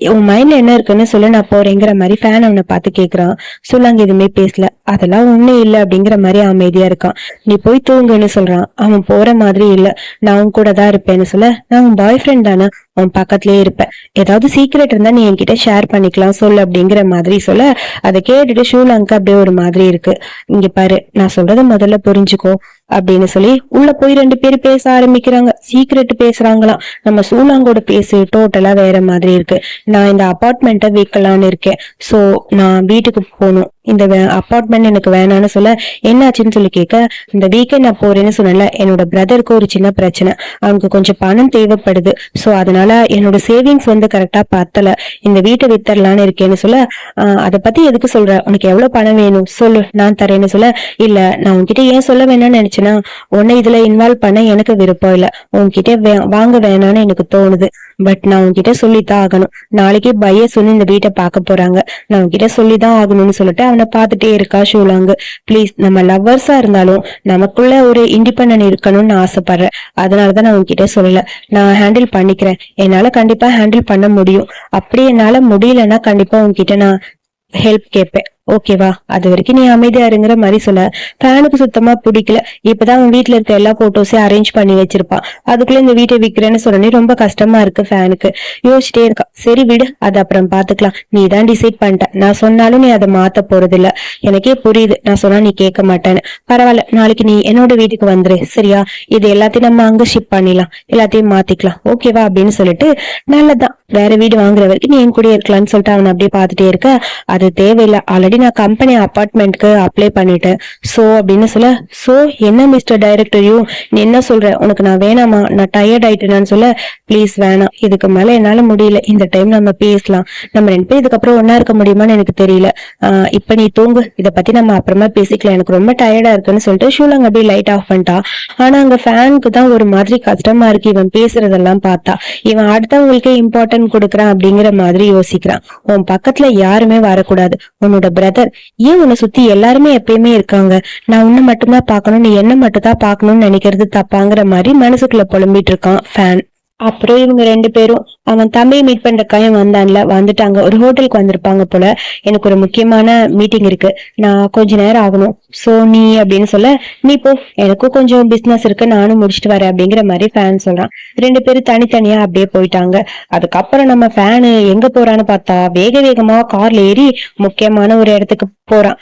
உன் மைண்ட்ல என்ன இருக்குன்னு சொல்ல நான் போறேங்கிற மாதிரி ஃபேன் அவனை பார்த்து கேக்குறான். சொல்லாங்க எதுவுமே பேசல. அதெல்லாம் ஒண்ணும் இல்ல அப்படிங்கிற மாதிரி அமைதியா இருக்கான். நீ போய் தூங்குன்னு சொல்றான். அவன் போற மாதிரி இல்ல. நான் உன் கூட தான் இருப்பேன்னு சொல்ல நான் உன் பாய் ஃப்ரெண்ட் தானே. உன் பக்கத்துலயே இருப்பேன். ஏதாவது சீக்ரெட் இருந்தா நீ என்கிட்ட ஷேர் பண்ணிக்கலாம் சொல்லு அப்படிங்கிற மாதிரி சொல்ல அதை கேட்டுட்டு ஷூலாங்க அப்படியே ஒரு மாதிரி இருக்கு. இங்க பாரு நான் சொல்றத முதல்ல புரிஞ்சுக்கோ. அப்படின்னு சொல்லி உள்ள போய் ரெண்டு பேரும் பேச ஆரம்பிக்கிறாங்க. சீக்ரெட் பேசுறாங்களாம். நம்ம சூலாங்கோட பேசு டோட்டலா வேற மாதிரி இருக்கு. நான் இந்த அபார்ட்மெண்ட்டை விற்கலான்னு இருக்கேன். சோ நான் வீட்டுக்கு போகணும். இந்த அப்பார்ட்மெண்ட் எனக்கு வேணாம்னு சொல்ல என்னாச்சுன்னு சொல்லி கேட்க இந்த வீக்கெண்ட் நான் போறேன்னு சொன்னல என்னோட பிரதருக்கு ஒரு சின்ன பிரச்சனை. அவனுக்கு கொஞ்சம் பணம் தேவைப்படுது. ஸோ அதனால என்னோட சேவிங்ஸ் வந்து கரெக்டா பத்தல. இந்த வீட்டை வித்தரலான்னு இருக்கேன்னு சொல்ல ஆஹ் அதை பத்தி எதுக்கு சொல்ற? உனக்கு எவ்வளவு பணம் வேணும்? சொல்லு நான் தரேன்னு சொல்ல இல்ல நான் உன்கிட்ட ஏன் சொல்ல வேணாம்னு நினைச்சேன்னா உன்னை இதுல இன்வால்வ் பண்ண எனக்கு விருப்பம் இல்ல. உன்கிட்ட வே- வாங்க வேணாம்னு எனக்கு தோணுது. பட் நான் உன்கிட்ட சொல்லித்தான் ஆகணும். நாளைக்கே பைய சொல்லி இந்த வீட்டை பார்க்க போறாங்க. நான் உன்கிட்ட சொல்லிதான் ஆகணும்னு சொல்லிட்டு அவனை பார்த்துட்டே இருக்கா ஷூலாங்கு ப்ளீஸ் நம்ம லவ்வர்ஸா இருந்தாலும் நமக்குள்ள ஒரு இண்டிபெண்டன் இருக்கணும்னு ஆசைப்படுறேன். அதனாலதான் நான் உங்ககிட்ட சொல்லல. நான் ஹேண்டில் பண்ணிக்கிறேன். என்னால கண்டிப்பா ஹேண்டில் பண்ண முடியும். அப்படி என்னால முடியலன்னா கண்டிப்பா உங்ககிட்ட நான் ஹெல்ப் கேட்பேன். ஓகேவா? அது வரைக்கும் நீ அமைதியா இருங்கிற மாதிரி சொல்ல. ஃபேனுக்கு சுத்தமா பிடிக்கல. இப்பதான் அவன் வீட்ல இருக்க எல்லா போட்டோஸையும் அரேஞ்ச் பண்ணி வச்சிருப்பான். அதுக்குள்ள இந்த வீட்டை விக்கிறேன்னு சொன்னே ரொம்ப கஷ்டமா இருக்கு ஃபேனுக்கு. யோசிச்சிட்டே இருக்கான் சரி விடு அது அப்புறம் பாத்துக்கலாம். நீ தான் டிசைட் பண்ணிட்ட. நான் சொன்னாலும் நீ அதை மாத்த போறது இல்ல எனக்கே புரியுது. நான் சொன்னா நீ கேட்க மாட்டேன்னு. பரவாயில்ல நாளைக்கு நீ என்னோட வீட்டுக்கு வந்துரு. சரியா? இது எல்லாத்தையும் நம்ம அங்க ஷிப் பண்ணிடலாம். எல்லாத்தையும் மாத்திக்கலாம். ஓகேவா? அப்படின்னு சொல்லிட்டு நல்லதான் வேற வீடு வாங்குற வரைக்கும் நீ என் கூட இருக்கலாம்னு சொல்லிட்டு அவன் அப்படியே பாத்துட்டே இருக்க. அது தேவையில்லை. ஆல்ரெடி நான் கம்பெனி அப்பார்ட்மெண்ட்க்கு அப்ளை பண்ணிட்டேன். சோ அப்படின்னு சொல்ல சோ என்ன மிஸ்டர் டைரக்டரையும் நீ என்ன சொல்ற? உனக்கு நான் வேணாமா? நான் டயர்ட் ஆயிட்டேனான்னு சொல்ல ப்ளீஸ் வேணாம். இதுக்கு மேல என்னால முடியல. இந்த டைம் நம்ம பேசலாம். நம்ம ரெண்டு பேரும் இதுக்கப்புறம் ஒன்னா இருக்க முடியுமான்னு எனக்கு தெரியல. ஆஹ் இப்ப நீ தூங்கு. இதை பத்தி நம்ம அப்புறமா பேசிக்கலாம். எனக்கு ரொம்ப டயர்டா இருக்குன்னு சொல்லிட்டு ஷூலாங்க அப்படியே லைட் ஆஃப் பண்ணிட்டா. ஆனா அங்க ஃபேனுக்கு தான் ஒரு மாதிரி கஷ்டமா இருக்கு. இவன் பேசுறதெல்லாம் பார்த்தா. இவன் அடுத்தவங்களுக்கே இம்பார்ட்டன்ட் கொடுக்குறான் அப்படிங்கிற மாதிரி யோசிக்கிறான். உன் பக்கத்துல யாருமே வரக்கூடாது. உன்னோட பிரதர் ஏன் உன்னை சுத்தி எல்லாருமே எப்பயுமே இருக்காங்க? நான் உன்னை மட்டும்தான் பார்க்கணும் நீ என்ன மட்டும் தான் பார்க்கணும்னு நினைக்கிறது தப்பாங்கிற மாதிரி மனசுக்குள்ள புலம்பிட்டு இருக்கான் ஃபேன் அப்புறம் இவங்க ரெண்டு பேரும் அவன் தம்பியை மீட் பண்றக்காயும் வந்தான்ல வந்துட்டாங்க. ஒரு ஹோட்டலுக்கு வந்திருப்பாங்க போல. எனக்கு ஒரு முக்கியமான மீட்டிங் இருக்கு. நான் கொஞ்ச நேரம் ஆகணும். சோ நீ அப்படின்னு சொல்ல நீ போ. எனக்கும் கொஞ்சம் பிசினஸ் இருக்கு. நானும் முடிச்சிட்டு வரேன் அப்படிங்கிற மாதிரி ஃபேன் சொல்றான். ரெண்டு பேரும் தனித்தனியா அப்படியே போயிட்டாங்க. அதுக்கப்புறம் நம்ம ஃபேனு எங்க போறான்னு பார்த்தா வேக வேகமா கார்ல ஏறி முக்கியமான ஒரு இடத்துக்கு போறான்.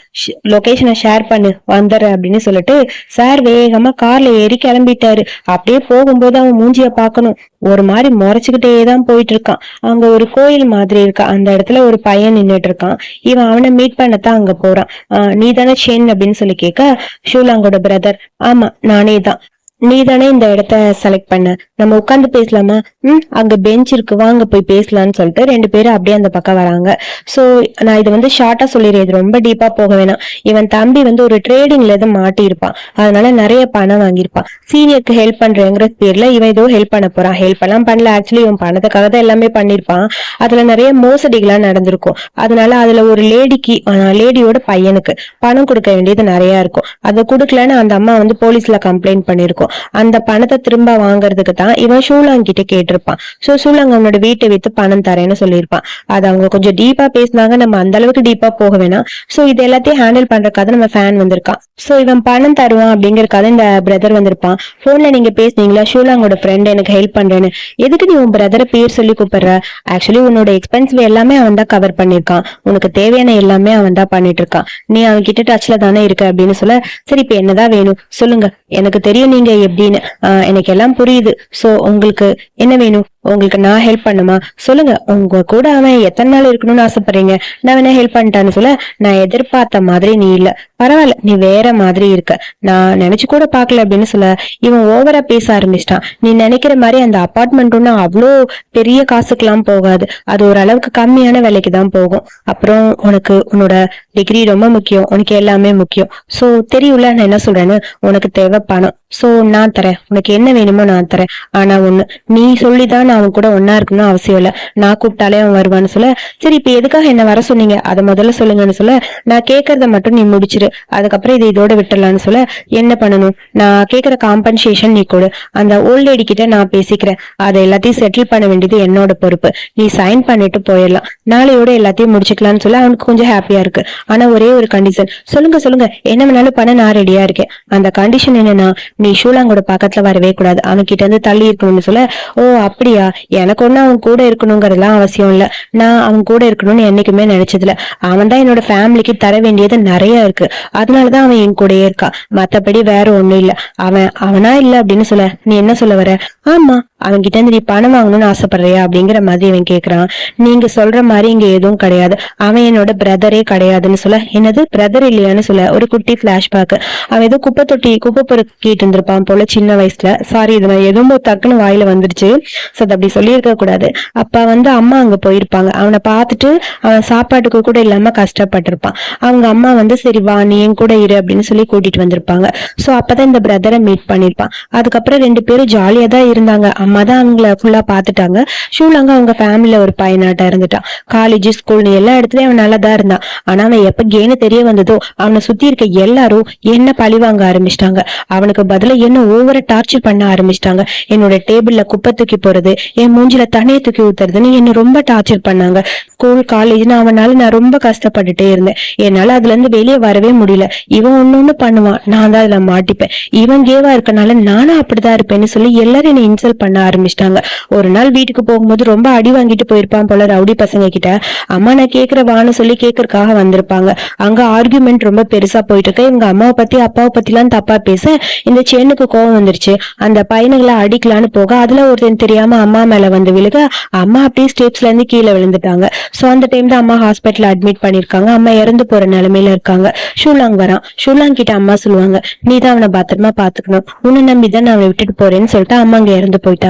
லொகேஷனை ஷேர் பண்ணு வந்துடுறேன் அப்படின்னு சொல்லிட்டு சார் வேகமா கார்ல ஏறி கிளம்பிட்டாரு. அப்படியே போகும்போது அவன் மூஞ்சிய பார்க்கணும். ஒரு மாதிரி முறைச்சுக்கிட்டே தான் போயிட்டு இருக்கான் அங்க ஒரு கோயில் மாதிரி இருக்கா அந்த இடத்துல ஒரு பையன் நின்னுட்டு இருக்கான் இவன் அவனை மீட் பண்ணத்தான் அங்க போறான். ஆஹ் நீ தானே ஷென் அப்படின்னு சொல்லி கேட்க ஷூலாங்கோட பிரதர் ஆமா நானே தான் நீ தானே இந்த இடத்த செலக்ட் பண்ண. நம்ம உட்காந்து பேசலாமா? ம் அங்க பெஞ்ச் இருக்கு வாங்க போய் பேசலாம்னு சொல்லிட்டு ரெண்டு பேரும் அப்படியே அந்த பக்கம் வராங்க. சோ நான் இது வந்து ஷார்ட்டா சொல்லிடுறேன். இது ரொம்ப டீப்பா போக வேணாம். இவன் தம்பி வந்து ஒரு ட்ரேடிங்ல எதுவும் மாட்டியிருப்பான். அதனால நிறைய பணம் வாங்கியிருப்பான். சீனியருக்கு ஹெல்ப் பண்றேங்கிற பேர்ல இவன் ஏதோ ஹெல்ப் பண்ண போறான். ஹெல்ப் எல்லாம் பண்ணல. ஆக்சுவலி இவன் பணத்துக்காக தான் எல்லாமே பண்ணிருப்பான் அதுல நிறைய மோசடிகள்லாம் நடந்திருக்கும். அதனால அதுல ஒரு லேடிக்கு லேடியோட பையனுக்கு பணம் கொடுக்க வேண்டியது நிறைய இருக்கும். அதை கொடுக்கலன்னு அந்த அம்மா வந்து போலீஸ்ல கம்ப்ளைண்ட் பண்ணிருக்கோம் இருக்கும். அந்த பணத்தை திரும்ப வாங்குறதுக்கு தான் இவன் சூலாங் கிட்ட கேட்டிருப்பான். சோ சூலாங் அவனோட வீட்டை வித்து பணம் தரேன்னு சொல்லியிருப்பான். அது அவங்க கொஞ்சம் டீப்பா பேசினாங்க. நம்ம அந்த அளவுக்கு டீப்பா போக வேணாம். சோ இது எல்லாத்தையும் ஹேண்டில் பண்றதுக்காக நம்ம ஃபேன் வந்திருக்கான். சோ இவன் பணம் தருவான் அப்படிங்கறக்காக இந்த பிரதர் வந்திருப்பான். போன்ல நீங்க பேசுனீங்களா? ஷூலாங்கோட ஃப்ரெண்ட் எனக்கு ஹெல்ப் பண்றேன்னு. எதுக்கு நீ உன் பிரதரை பேர் சொல்லி கூப்பிடுற? ஆக்சுவலி உன்னோட எக்ஸ்பென்சிவ் எல்லாமே அவன் தான் கவர் பண்ணிருக்கான் உனக்கு தேவையான எல்லாமே அவன் தான் பண்ணிட்டு இருக்கான். நீ அவன் கிட்ட டச்ல தானே இருக்க அப்படின்னு சொல்ல சரி இப்ப என்னதான் வேணும்? சொல்லுங்க. எனக்கு தெரியும் நீங்க எப்படின்னு ஆஹ் எனக்கு எல்லாம் புரியுது. சோ உங்களுக்கு என்ன வேணும்? உங்களுக்கு நான் ஹெல்ப் பண்ணுமா? சொல்லுங்க. உங்க கூட அவன் எத்தனை நாள் இருக்கணும்னு ஆசைப்படுறீங்க? நான் வேணா ஹெல்ப் பண்ணிட்டான்னு சொல்ல நான் எதிர்பார்த்த மாதிரி நீ இல்ல. பரவாயில்ல நீ வேற மாதிரி இருக்க. நான் நினைச்சு கூட பாக்கல அப்படின்னு சொல்ல இவன் ஓவரா பேச ஆரம்பிச்சிட்டான். நீ நினைக்கிற மாதிரி அந்த அபார்ட்மெண்ட் ஒன்னும் அவ்வளோ பெரிய காசுக்கெல்லாம் போகாது. அது ஓரளவுக்கு கம்மியான விலைக்கு தான் போகும். அப்புறம் உனக்கு உன்னோட டிகிரி ரொம்ப முக்கியம். உனக்கு எல்லாமே முக்கியம். சோ தெரியும்ல நான் என்ன சொல்றேன்னு? உனக்கு தேவை பணம். சோ நான் தரேன். உனக்கு என்ன வேணுமோ நான் தரேன். ஆனா ஒண்ணு நீ சொல்லிதான் நான் அவன் கூட ஒன்னா இருக்கணும்னு அவசியம் இல்ல. நான் கூப்பிட்டாலே அவன் வருவான்னு சொல்ல சரி இப்ப எதுக்காக என்ன வர சொன்னீங்க? அதை முதல்ல சொல்லுங்கன்னு சொல்ல நான் கேக்குறத மட்டும் நீ முடிச்சிரு. அதுக்கப்புறம் இதை இதோட விட்டுடலான்னு சொல்ல என்ன பண்ணணும்? நான் கேக்குற காம்பன்சேஷன் நீ கொடு. அந்த ஓல்ட் லேடி கிட்ட நான் பேசிக்கிறேன். அதை எல்லாத்தையும் செட்டில் பண்ண வேண்டியது என்னோட பொறுப்பு. நீ சைன் பண்ணிட்டு போயிடலாம். நாளையோட எல்லாத்தையும் முடிச்சுக்கலாம்னு சொல்ல அவனுக்கு கொஞ்சம் ஹாப்பியா இருக்கு. ஆனா ஒரே ஒரு கண்டிஷன் சொல்லுங்க சொல்லுங்க. என்ன வேணாலும் பண்ண நான் ரெடியா இருக்கேன். அந்த கண்டிஷன் என்னன்னா நீ ஷூலாங்கோட பக்கத்துல வரவே கூடாது. அவன் கிட்ட இருந்து தள்ளி இருக்கணும்னு சொல்ல ஓ அப்படியா? எனக்கு ஒண்ணு அவன் கூட இருக்கணுங்கிறதுலாம் அவசியம் இல்ல. நான் அவன் கூட இருக்கணும்னு என்னைக்குமே நினைச்சதுல அவன் தான் என்னோட ஃபேமிலிக்கு தர வேண்டியது நிறைய இருக்கு. அதனாலதான் அவன் என் கூடயே இருக்கான் மத்தபடி வேற ஒண்ணும் இல்ல. அவன் அவனா இல்ல அப்படின்னு சொல்ல நீ என்ன சொல்ல வர? ஆமா அவன் கிட்ட இருந்து நீ பணம் வாங்கணும்னு ஆசைப்படுறியா அப்படிங்கிற மாதிரி அவன் கேக்குறான். நீங்க சொல்ற மாதிரி இங்க எதுவும் கிடையாது. அவன் என்னோட பிரதரே கிடையாதுன்னு சொல்ல. என்னது? பிரதர் இல்லையான்னு சொல்ல. ஒரு குட்டி பிளாஷ்பேக் அவன் ஏதோ குப்பை தொட்டி குப்பை பொறுக்கிட்டு இருந்திருப்பான் போல சின்ன வயசுல. சாரி இது நான் எதுவும் டக்குன்னு வாயில வந்துருச்சு. சோ அது அப்படி சொல்லியிருக்க கூடாது. அப்ப வந்து அம்மா அங்க போயிருப்பாங்க. அவனை பார்த்துட்டு அவன் சாப்பாட்டுக்கு கூட இல்லாம கஷ்டப்பட்டிருப்பான். அவங்க அம்மா வந்து சரி வா நீ என் கூட இரு அப்படின்னு சொல்லி கூட்டிட்டு வந்திருப்பாங்க. சோ அப்பதான் இந்த பிரதரை மீட் பண்ணிருப்பான். அதுக்கப்புறம் ரெண்டு பேரும் ஜாலியா தான் இருந்தாங்க. அம்மா தான் அவங்கள ஃபுல்லா பாத்துட்டாங்க. ஷூலாங்க அவங்க ஃபேமிலியில ஒரு பையனாட்டா இருந்துட்டான் காலேஜ் ஸ்கூல்னு எல்லா இடத்துலயும் அவன் நல்லா தான் இருந்தான். ஆனா அவன் எப்ப கேனு தெரிய வந்ததோ அவனை சுத்தி இருக்க எல்லாரும் என்ன பழி வாங்க ஆரம்பிச்சிட்டாங்க. அவனுக்கு பதிலா என்ன ஓவர டார்ச்சர் பண்ண ஆரம்பிச்சிட்டாங்க. என்னோட டேபிள்ல குப்பை தூக்கி போறது என் மூஞ்சில தனியை தூக்கி ஊத்துறதுன்னு என்ன ரொம்ப டார்ச்சர் பண்ணாங்க. ஸ்கூல் காலேஜ்னு அவனால நான் ரொம்ப கஷ்டப்பட்டுட்டே இருந்தேன். என்னால அதுல இருந்து வெளியே வரவே முடியல. இவன் ஒண்ணு ஒண்ணு பண்ணுவான். நான் தான் அதுல மாட்டிப்பேன். இவன் கேவா இருக்கனால நானும் அப்படிதான் இருப்பேன்னு சொல்லி எல்லாரும் என்ன இன்சல்ட் பண்ண ஆரம்பிச்சிட்டாங்க. ஒரு நாள் வீட்டுக்கு போகும்போது ரொம்ப அடி வாங்கிட்டு போயிருப்பான் போல ரவுடி பசங்க கிட்ட. அம்மா நான் கேக்குற வான்னு சொல்லி கேக்குறதுக்காக வந்திருப்பாங்க. அங்க ஆர்குமெண்ட் ரொம்ப பெருசா போயிட்டு இருக்கு. இவங்க அம்மாவை பத்தி அப்பாவை பத்தி எல்லாம் தப்பா பேச இந்த சென்னுக்கு கோவம் வந்துருச்சு. அந்த பையனுங்களை அடிக்கலான்னு போக அதுல ஒருத்தன் தெரியாம அம்மா மேல வந்து விழுக அம்மா அப்படியே ஸ்டெப்ஸ்ல இருந்து கீழே விழுந்துட்டாங்க. சோ அந்த டைம் தான் அம்மா ஹாஸ்பிட்டல் அட்மிட் பண்ணிருக்காங்க. அம்மா இறந்து போற நிலைமையில இருக்காங்க. ஷூலாங் வரான். ஷூலாங் கிட்ட அம்மா சொல்லுவாங்க நீ தான் அவனை பத்திரமா பாத்துக்கணும். உன்னை நம்பி தான் நான் அவனை விட்டுட்டு போறேன்னு சொல்லிட்டு அம்மா அங்க இறந்து போயிட்டாங்க.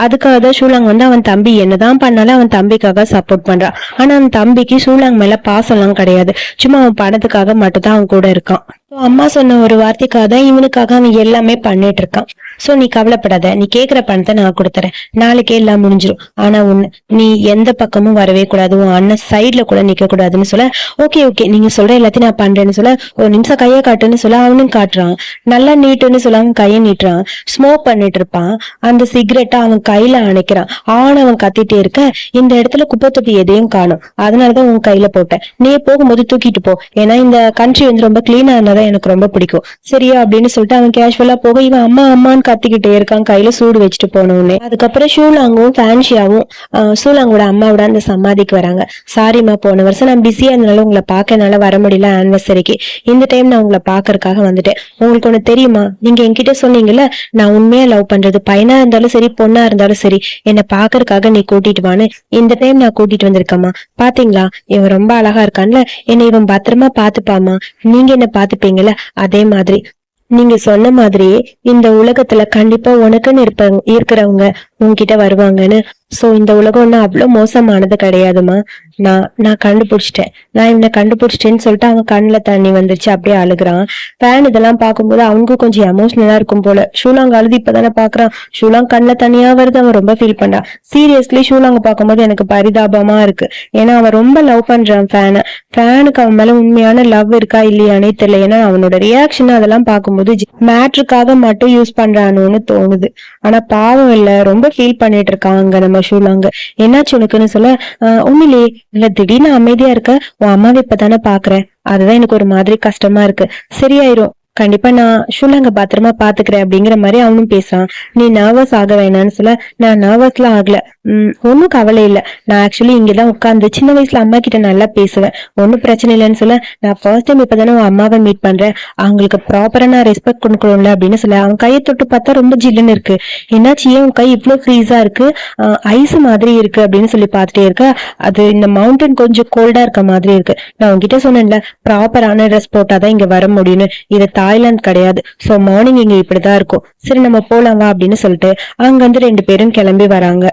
அதுக்காக தான் ஷூலாங் வந்து அவன் தம்பி என்னதான் பண்ணாலும் அவன் தம்பிக்காக சப்போர்ட் பண்றான் ஆனா அவன் தம்பிக்கு ஷூலாங் மேல பாசம்லாம் கிடையாது. சும்மா அவன் பணத்துக்காக மட்டும்தான் அவன் கூட இருக்கான். ஸோ அம்மா சொன்ன ஒரு வார்த்தைக்காக தான் இவனுக்காக அவன் எல்லாமே பண்ணிட்டு இருக்கான். சோ நீ கவலைப்படாத. நீ கேக்குற பணத்தை நான் கொடுத்துறேன். நாளைக்கே எல்லாம் முடிஞ்சிரும். ஆனா உன்னு நீ எந்த பக்கமும் வரவே கூடாது. உன் அண்ணன் சைட்ல கூட நிக்க கூடாதுன்னு சொல்ல ஓகே ஓகே நீங்க சொல்ற எல்லாத்தையும் நான் பண்றேன்னு சொல்ல ஒரு நிமிஷம் கையை காட்டுன்னு சொல்ல அவனும் காட்டுறான். நல்லா நீட்டுன்னு சொல்ல அவன் கையை நீட்டுறான். ஸ்மோக் பண்ணிட்டு இருப்பான். அந்த சிகரெட்டை அவன் கையில அணைக்கிறான். ஆன அவன் கத்திட்டே இருக்க இந்த இடத்துல குப்பை தொட்டி எதையும் காணும். அதனாலதான் உன் கையில போட்டேன். நீ போகும்போது தூக்கிட்டு போ. ஏன்னா இந்த கண்ட்ரி வந்து ரொம்ப கிளீனா தான் எனக்கு ரொம்ப பிடிக்கும். சரியா? அப்படின்னு சொல்லிட்டு அவன் கேஷுவலா போக இவன் அம்மா அம்மான்னு கத்திக்கிட்டே இருக்கான் கையில சூடு வச்சுட்டு போனோடனே அதுக்கப்புறம் ஷூலாங்கும் ஃபேன்ஷியாவும் ஷூலாங்கோட அம்மாவோட அந்த சமாதிக்கு வராங்க. சாரிம்மா போன வருஷம் நான் பிஸியா இருந்தனால உங்களை பார்க்க வர முடியல ஆனிவர்சரிக்கு இந்த டைம் நான் உங்களை பாக்குறதுக்காக வந்துட்டேன். உங்களுக்கு ஒண்ணு தெரியுமா? நீங்க என்கிட்ட சொன்னீங்கல்ல நான் உண்மையா லவ் பண்றது. பையனா இருந்தாலும் சரி பொண்ணா இருந்தாலும் சரி என்னை பாக்குறதுக்காக நீ கூட்டிட்டு வான்னு இந்த டைம் நான் கூட்டிட்டு வந்திருக்கேம்மா. பாத்தீங்களா? இவன் ரொம்ப அழகா இருக்கான்ல. என்னை இவன் பத்திரமா பாத்துப்பாமா நீங்க என்ன பாத்துப்பீங்கல்ல அதே மாதிரி. நீங்க சொன்ன மாதிரியே இந்த உலகத்துல கண்டிப்பா உனக்குன்னு இருப்பாங்க இருக்கிறவங்க உன்கிட்ட வருவாங்கன்னு. சோ இந்த உலகம் அவ்வளவு அவ்வளோ மோசமானது கிடையாதுமா நான் நான் கண்டுபிடிச்சிட்டேன். நான் இவனை கண்டுபிடிச்சிட்டேன்னு சொல்லிட்டு அவன் கண்ணுல தண்ணி வந்துருச்சு அப்படியே அழுகுறான். ஃபேன் இதெல்லாம் பார்க்கும்போது அவனுக்கும் கொஞ்சம் எமோஷனலா இருக்கும் போல. ஷூலாங் அழுது இப்பதானே பாக்குறான் ஷூலாங் கண்ணுல தனியா வருது அவன் ரொம்ப ஃபீல் பண்றான். சீரியஸ்லி ஷூலாங்க பார்க்கும்போது எனக்கு பரிதாபமா இருக்கு. ஏன்னா அவன் ரொம்ப லவ் பண்றான் ஃபேனை ஃபேனுக்கு அவன் மேல உண்மையான லவ் இருக்கா இல்லையானே தெரியல. ஏன்னா அவனோட ரியாக்ஷன் அதெல்லாம் பார்க்கும்போது மேட்ருக்காக மட்டும் யூஸ் பண்றானோன்னு தோணுது. ஆனா பாவம் இல்ல. ரொம்ப ஃபீல் பண்ணிட்டு இருக்காங்க நம்ம ஷூலாங்க என்னாச்சு உனக்குன்னு சொல்ல "ஆஹ், இல்ல திடீர்னு அமைதியா இருக்க உன் அம்மாவை இப்பதானே பாக்குறேன். அதுதான் எனக்கு ஒரு மாதிரி கஷ்டமா இருக்கு. சரியாயிரும் கண்டிப்பா நான் ஷூலாங்க பத்திரமா பாத்துக்கிறேன் அப்படிங்கிற மாதிரி அவனும் பேசுறான். நீ நர்வஸ் ஆக வேணாம்னு சொல்ல நான் நர்வஸ்லாம் ஆகல. உம் ஒன்னும் கவலை இல்ல. நான் ஆக்சுவலி இங்கதான் உட்காந்து சின்ன வயசுல அம்மா கிட்ட நல்லா பேசுவேன். ஒன்னும் பிரச்சனை இல்லைன்னு சொல்ல நான் ஃபர்ஸ்ட் டைம் இப்பதானே உன் அம்மாவை மீட் பண்றேன். அவங்களுக்கு ப்ராப்பரா நான் ரெஸ்பெக்ட் கொடுக்கணும்ல அப்படின்னு சொல்ல அவன் கையை தொட்டு பார்த்தா ரொம்ப ஜில்லுன்னு இருக்கு. என்னாச்சு ஏன் உன் கை இவ்ளோ ஃப்ரீஸா இருக்கு? ஐஸ் மாதிரி இருக்கு அப்படின்னு சொல்லி பார்த்துட்டே இருக்க. அது இந்த மவுண்டன் கொஞ்சம் கோல்டா இருக்க மாதிரி இருக்கு. நான் உன்கிட்ட சொன்னேன்ல ப்ராப்பரான ட்ரெஸ் போட்டாதான் இங்க வர முடியும்னு. இதை தாய்லாந்து கிடையாது. சோ மார்னிங் இங்க இப்படிதான் இருக்கும். சரி நம்ம போலாம் வா அப்படின்னு சொல்லிட்டு அங்க வந்து ரெண்டு பேரும் கிளம்பி வராங்க.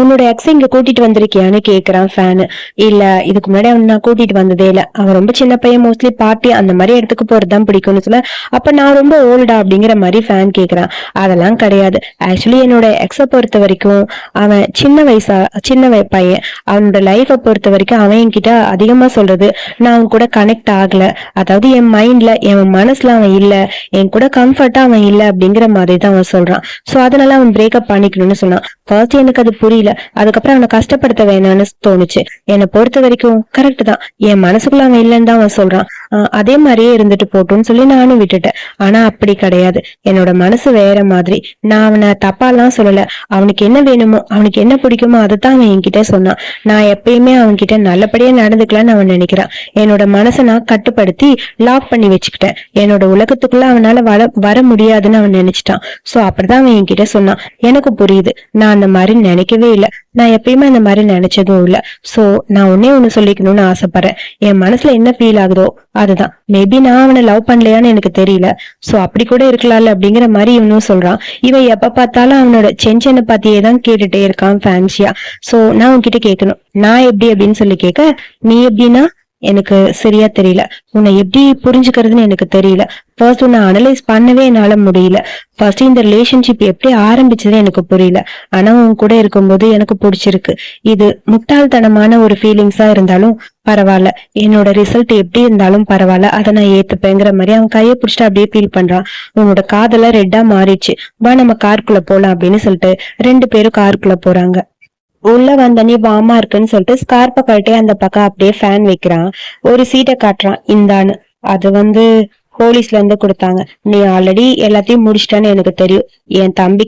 உன்னோட எக்ஸ் இங்க கூட்டிட்டு வந்திருக்கியான்னு கேக்குறான் ஃபேனு இல்ல இதுக்கு முன்னாடி அவன் நான் கூட்டிட்டு வந்ததே இல்ல. அவன் ரொம்ப சின்ன பையன் மோஸ்ட்லி பார்ட்டி அந்த மாதிரி இடத்துக்கு போறதுதான் பிடிக்கும்னு சொல்ல. அப்ப நான் ரொம்ப ஓல்டா அப்படிங்கிற மாதிரி ஃபேன் கேக்குறான். அதெல்லாம் கிடையாது. ஆக்சுவலி என்னோட எக்ஸை பொறுத்த வரைக்கும் அவன் சின்ன வயசா சின்ன பையன். அவனோட லைஃபை பொறுத்த வரைக்கும் அவன் என்கிட்ட அதிகமா சொல்றது நான் அவன் கூட கனெக்ட் ஆகல. அதாவது என் மைண்ட்ல என் மனசுல அவன் இல்ல. என் கூட கம்ஃபர்ட்டா அவன் இல்ல அப்படிங்கிற மாதிரி தான் அவன் சொல்றான். சோ அதனால அவன் பிரேக்கப் பண்ணிக்கணும்னு சொன்னான். ஃபர்ஸ்ட் எனக்கு அது புரியல. அதுக்கப்புறம் அவனை கஷ்டப்படுத்த வேணாம்னு தோணுச்சு. என்னை பொறுத்த வரைக்கும் கரெக்ட் தான். என் மனசுக்குள்ள அவன் இல்லைன்னு தான் அவன் சொல்றான். அதே மாதிரியே இருந்துட்டு போட்டோம்னு சொல்லி நானும் விட்டுட்டேன். ஆனா அப்படி கிடையாது. என்னோட மனசு வேற மாதிரி. நான் அவனை தப்பாலாம் சொல்லல. அவனுக்கு என்ன வேணுமோ அவனுக்கு என்ன பிடிக்குமோ அதை தான் அவன் என்கிட்ட சொன்னான். நான் எப்பயுமே அவன்கிட்ட நல்லபடியா நடந்துக்கலாம்னு அவன் நினைக்கிறான். என்னோட மனசை நான் கட்டுப்படுத்தி லாக் பண்ணி வச்சுக்கிட்டேன். என்னோட உலகத்துக்குள்ள அவனால வர வர முடியாதுன்னு அவன் நினைச்சிட்டான். சோ அப்படிதான் அவன் என்கிட்ட சொன்னான். எனக்கு புரியுது. நான் அந்த மாதிரி நினைக்கவே இல்லை. நான் எப்பயுமே அந்த மாதிரி நினைச்சதும் இல்ல. சோ நான் ஒன்னே ஒன்னு சொல்லிக்கணும்னு ஆசைப்படுறேன். என் மனசுல என்ன ஃபீல் ஆகுதோ அதுதான். மேபி நான் அவனை லவ் பண்ணலையான்னு எனக்கு தெரியல. சோ அப்படி கூட இருக்கலாம்ல அப்படிங்கிற மாதிரி இவனும் சொல்றான். இவன் எப்ப பார்த்தாலும் அவனோட செஞ்சனை பத்தியே தான் கேட்டுட்டே இருக்கான் ஃபேன்சியா சோ நான் உன்கிட்ட கேட்கணும். நான் எப்படி அப்படின்னு சொல்லி கேட்க நீ எப்படின்னா எனக்கு சரியா தெரியல. உன்னை எப்படி புரிஞ்சுக்கிறதுன்னு எனக்கு தெரியல. ஃபர்ஸ்ட் உன்னை அனலைஸ் பண்ணவே என்னால முடியல. ஃபர்ஸ்ட் இந்த ரிலேஷன்ஷிப் எப்படி ஆரம்பிச்சதுன்னு எனக்கு புரியல. ஆனா உன் கூட இருக்கும்போது எனக்கு பிடிச்சிருக்கு. இது முட்டாள்தனமான ஒரு ஃபீலிங்ஸா இருந்தாலும் பரவாயில்ல. என்னோட ரிசல்ட் எப்படி இருந்தாலும் பரவாயில்ல. அதை நான் ஏத்துப்பேங்கிற மாதிரி அவன் கையை பிடிச்சிட்டு அப்படியே ஃபீல் பண்றான். உன்னோட காதெல்லாம் ரெட்டா மாறிடுச்சு. வா நம்ம காருக்குள்ள போலாம் அப்படின்னு சொல்லிட்டு ரெண்டு பேரும் காருக்குள்ள போறாங்க. உள்ள வந்தனே வாமா இருக்குன்னு சொல்லிட்டு ஸ்கார்ப்ப கழட்டி அந்த பக்கம் அப்படியே ஃபேன் வைக்கிறான். ஒரு சீட்டை காட்டுறான். இந்தான்னு. அது வந்து போலீஸ்ல இருந்து கொடுத்தாங்க. நீ ஆல்ரெடி எல்லாத்தையும் முடிச்சிட்டான்னு எனக்கு தெரியும். என் தம்பி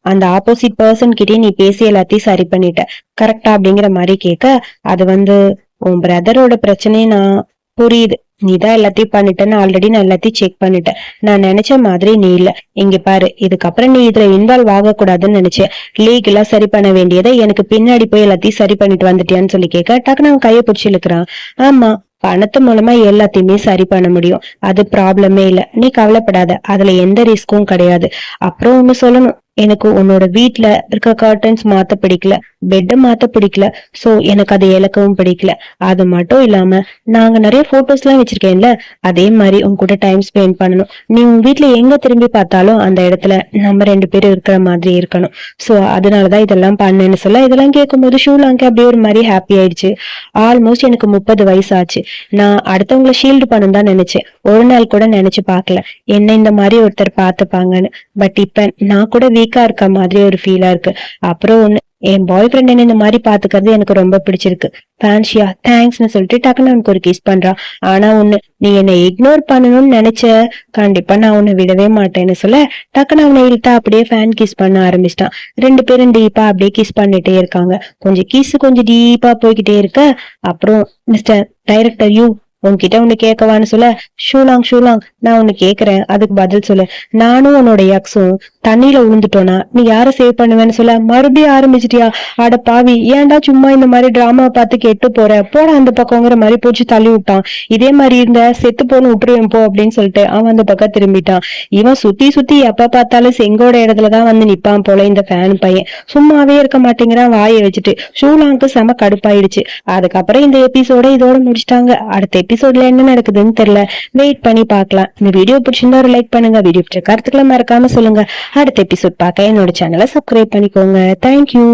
அந்த ஆப்போசிட் பர்சன் கிட்டயும் நீ பேசி எல்லாத்தையும் சரி பண்ணிட்ட. கரெக்டா அப்படிங்கிற மாதிரி கேட்க அது வந்து உன் பிரதரோட பிரச்சனையை நான் புரியுது. நீ தான் எல்லாத்தையும் பண்ணிட்டேன்னு ஆல்ரெடி நான் எல்லாத்தையும் செக் பண்ணிட்டேன். நான் நினைச்ச மாதிரி நீ இல்ல. இங்க பாரு இதுக்கப்புறம் நீ இதுல இன்வால்வ் ஆகக்கூடாதுன்னு நினைச்சேன் லீகலா சரி பண்ண வேண்டியதை எனக்கு பின்னாடி போய் எல்லாத்தையும் சரி பண்ணிட்டு வந்துட்டியான்னு சொல்லி கேட்க டக்குனு அவன் கையை பிடிச்சி இழுக்கிறான். ஆமா பணத்து மூலமா எல்லாத்தையுமே சரி பண்ண முடியும். அது ப்ராப்ளமே இல்ல. நீ கவலைப்படாத. அதுல எந்த ரிஸ்க்கும் கிடையாது. அப்புறம் ஒண்ணு சொல்லணும். எனக்கு உன்னோட வீட்ல இருக்க கர்டன்ஸ் மாத்த பிடிக்கல பெட்டை மாத்த பிடிக்கல சோ எனக்கு அதை இழக்கவும் பிடிக்கல. அது மட்டும் இல்லாம நாங்க நிறைய போட்டோஸ் எல்லாம் வச்சிருக்கேன்ல அதே மாதிரி உங்க கூட டைம் ஸ்பெண்ட் பண்ணணும். நீ உங்க வீட்டுல எங்க திரும்பி பார்த்தாலும் அந்த இடத்துல நம்ம ரெண்டு பேரும் இருக்கிற மாதிரி இருக்கணும். சோ அதனாலதான் இதெல்லாம் பண்ணேன்னு சொல்ல இதெல்லாம் கேட்கும்போது ஷூலாங்க அப்படியே ஒரு மாதிரி ஹாப்பி ஆயிடுச்சு. ஆல்மோஸ்ட் எனக்கு முப்பது வயசு ஆச்சு நான் அடுத்தவங்கள ஷீல்டு பண்ணணும் தான் நினைச்சேன். ஒரு நாள் கூட நினைச்சு பார்க்கல. என்ன இந்த மாதிரி ஒருத்தர் பார்த்துப்பாங்கன்னு. பட் இப்ப நான் கூட வீக்கா இருக்க மாதிரி ஒரு ஃபீலா இருக்கு. அப்புறம் ஒண்ணு என் பாய் ஃப்ரெண்ட் என்ன இந்த மாதிரி பாத்துக்கிறது எனக்கு ரொம்ப பிடிச்சிருக்கு. ஃபேன்ஷியா தேங்க்ஸ்னு சொல்லிட்டு டக்குன்னு அவனுக்கு ஒரு கிஸ் பண்றான் ஆனா ஒண்ணு நீ என்னை இக்னோர் பண்ணணும்னு நினைச்ச கண்டிப்பா நான் உன்னை விடவே மாட்டேன்னு சொல்ல டக்குன்னு அவனை இழுத்தா அப்படியே ஃபேன் கிஸ் பண்ண ஆரம்பிச்சிட்டான். ரெண்டு பேரும் டீப்பா அப்படியே கிஸ் பண்ணிட்டே இருக்காங்க. கொஞ்சம் கிஸ் கொஞ்சம் டீப்பா போய்கிட்டே இருக்க. அப்புறம் மிஸ்டர் டைரக்டர் யூ உன்கிட்ட ஒண்ணு கேட்கவான்னு சொல்ல ஷூலாங் ஷூலாங் நான் ஒண்ணு கேக்குறேன். அதுக்கு பதில் சொல்லு. நானும் உன்னோட எக்ஸும் தண்ணியில விழுந்துட்டோனா நீ யார சேவ் பண்ணுவேன்னு சொல்ல மறுபடியும் ஆரம்பிச்சிட்டியா? அட பாவி ஏன்டா சும்மா இந்த மாதிரி டிராமா பார்த்து கெட்டு போற? போட அந்த பக்கங்கிற மாதிரி போச்சு தள்ளி விட்டான். இதே மாதிரி இருந்த செத்து போன்னு விட்டுருவேன் போ அப்படின்னு சொல்லிட்டு அவன் அந்த பக்கம் திரும்பிட்டான். இவன் சுத்தி சுத்தி எப்ப பார்த்தாலும் செங்கோட இடத்துலதான் வந்து நிப்பான் போல இந்த ஃபேன் பையன். சும்மாவே இருக்க மாட்டேங்கிறான் வாயை வச்சுட்டு. ஷூலாங்க்கு செம கடுப்பாயிடுச்சு. அதுக்கப்புறம் இந்த எபிசோட இதோட முடிச்சிட்டாங்க. அடுத்த எபிசோட்ல என்ன நடக்குதுன்னு தெரியல. வெயிட் பண்ணி பார்க்கலாம். இந்த வீடியோ பிடிச்சிருந்தா ஒரு லைக் பண்ணுங்க. வீடியோ பிடிச்ச கருத்துக்களை மறக்காம சொல்லுங்க. அடுத்த எபிசோட் பார்க்க என்னோட சேனலை சப்ஸ்கிரைப் பண்ணிக்கோங்க. தேங்க்யூ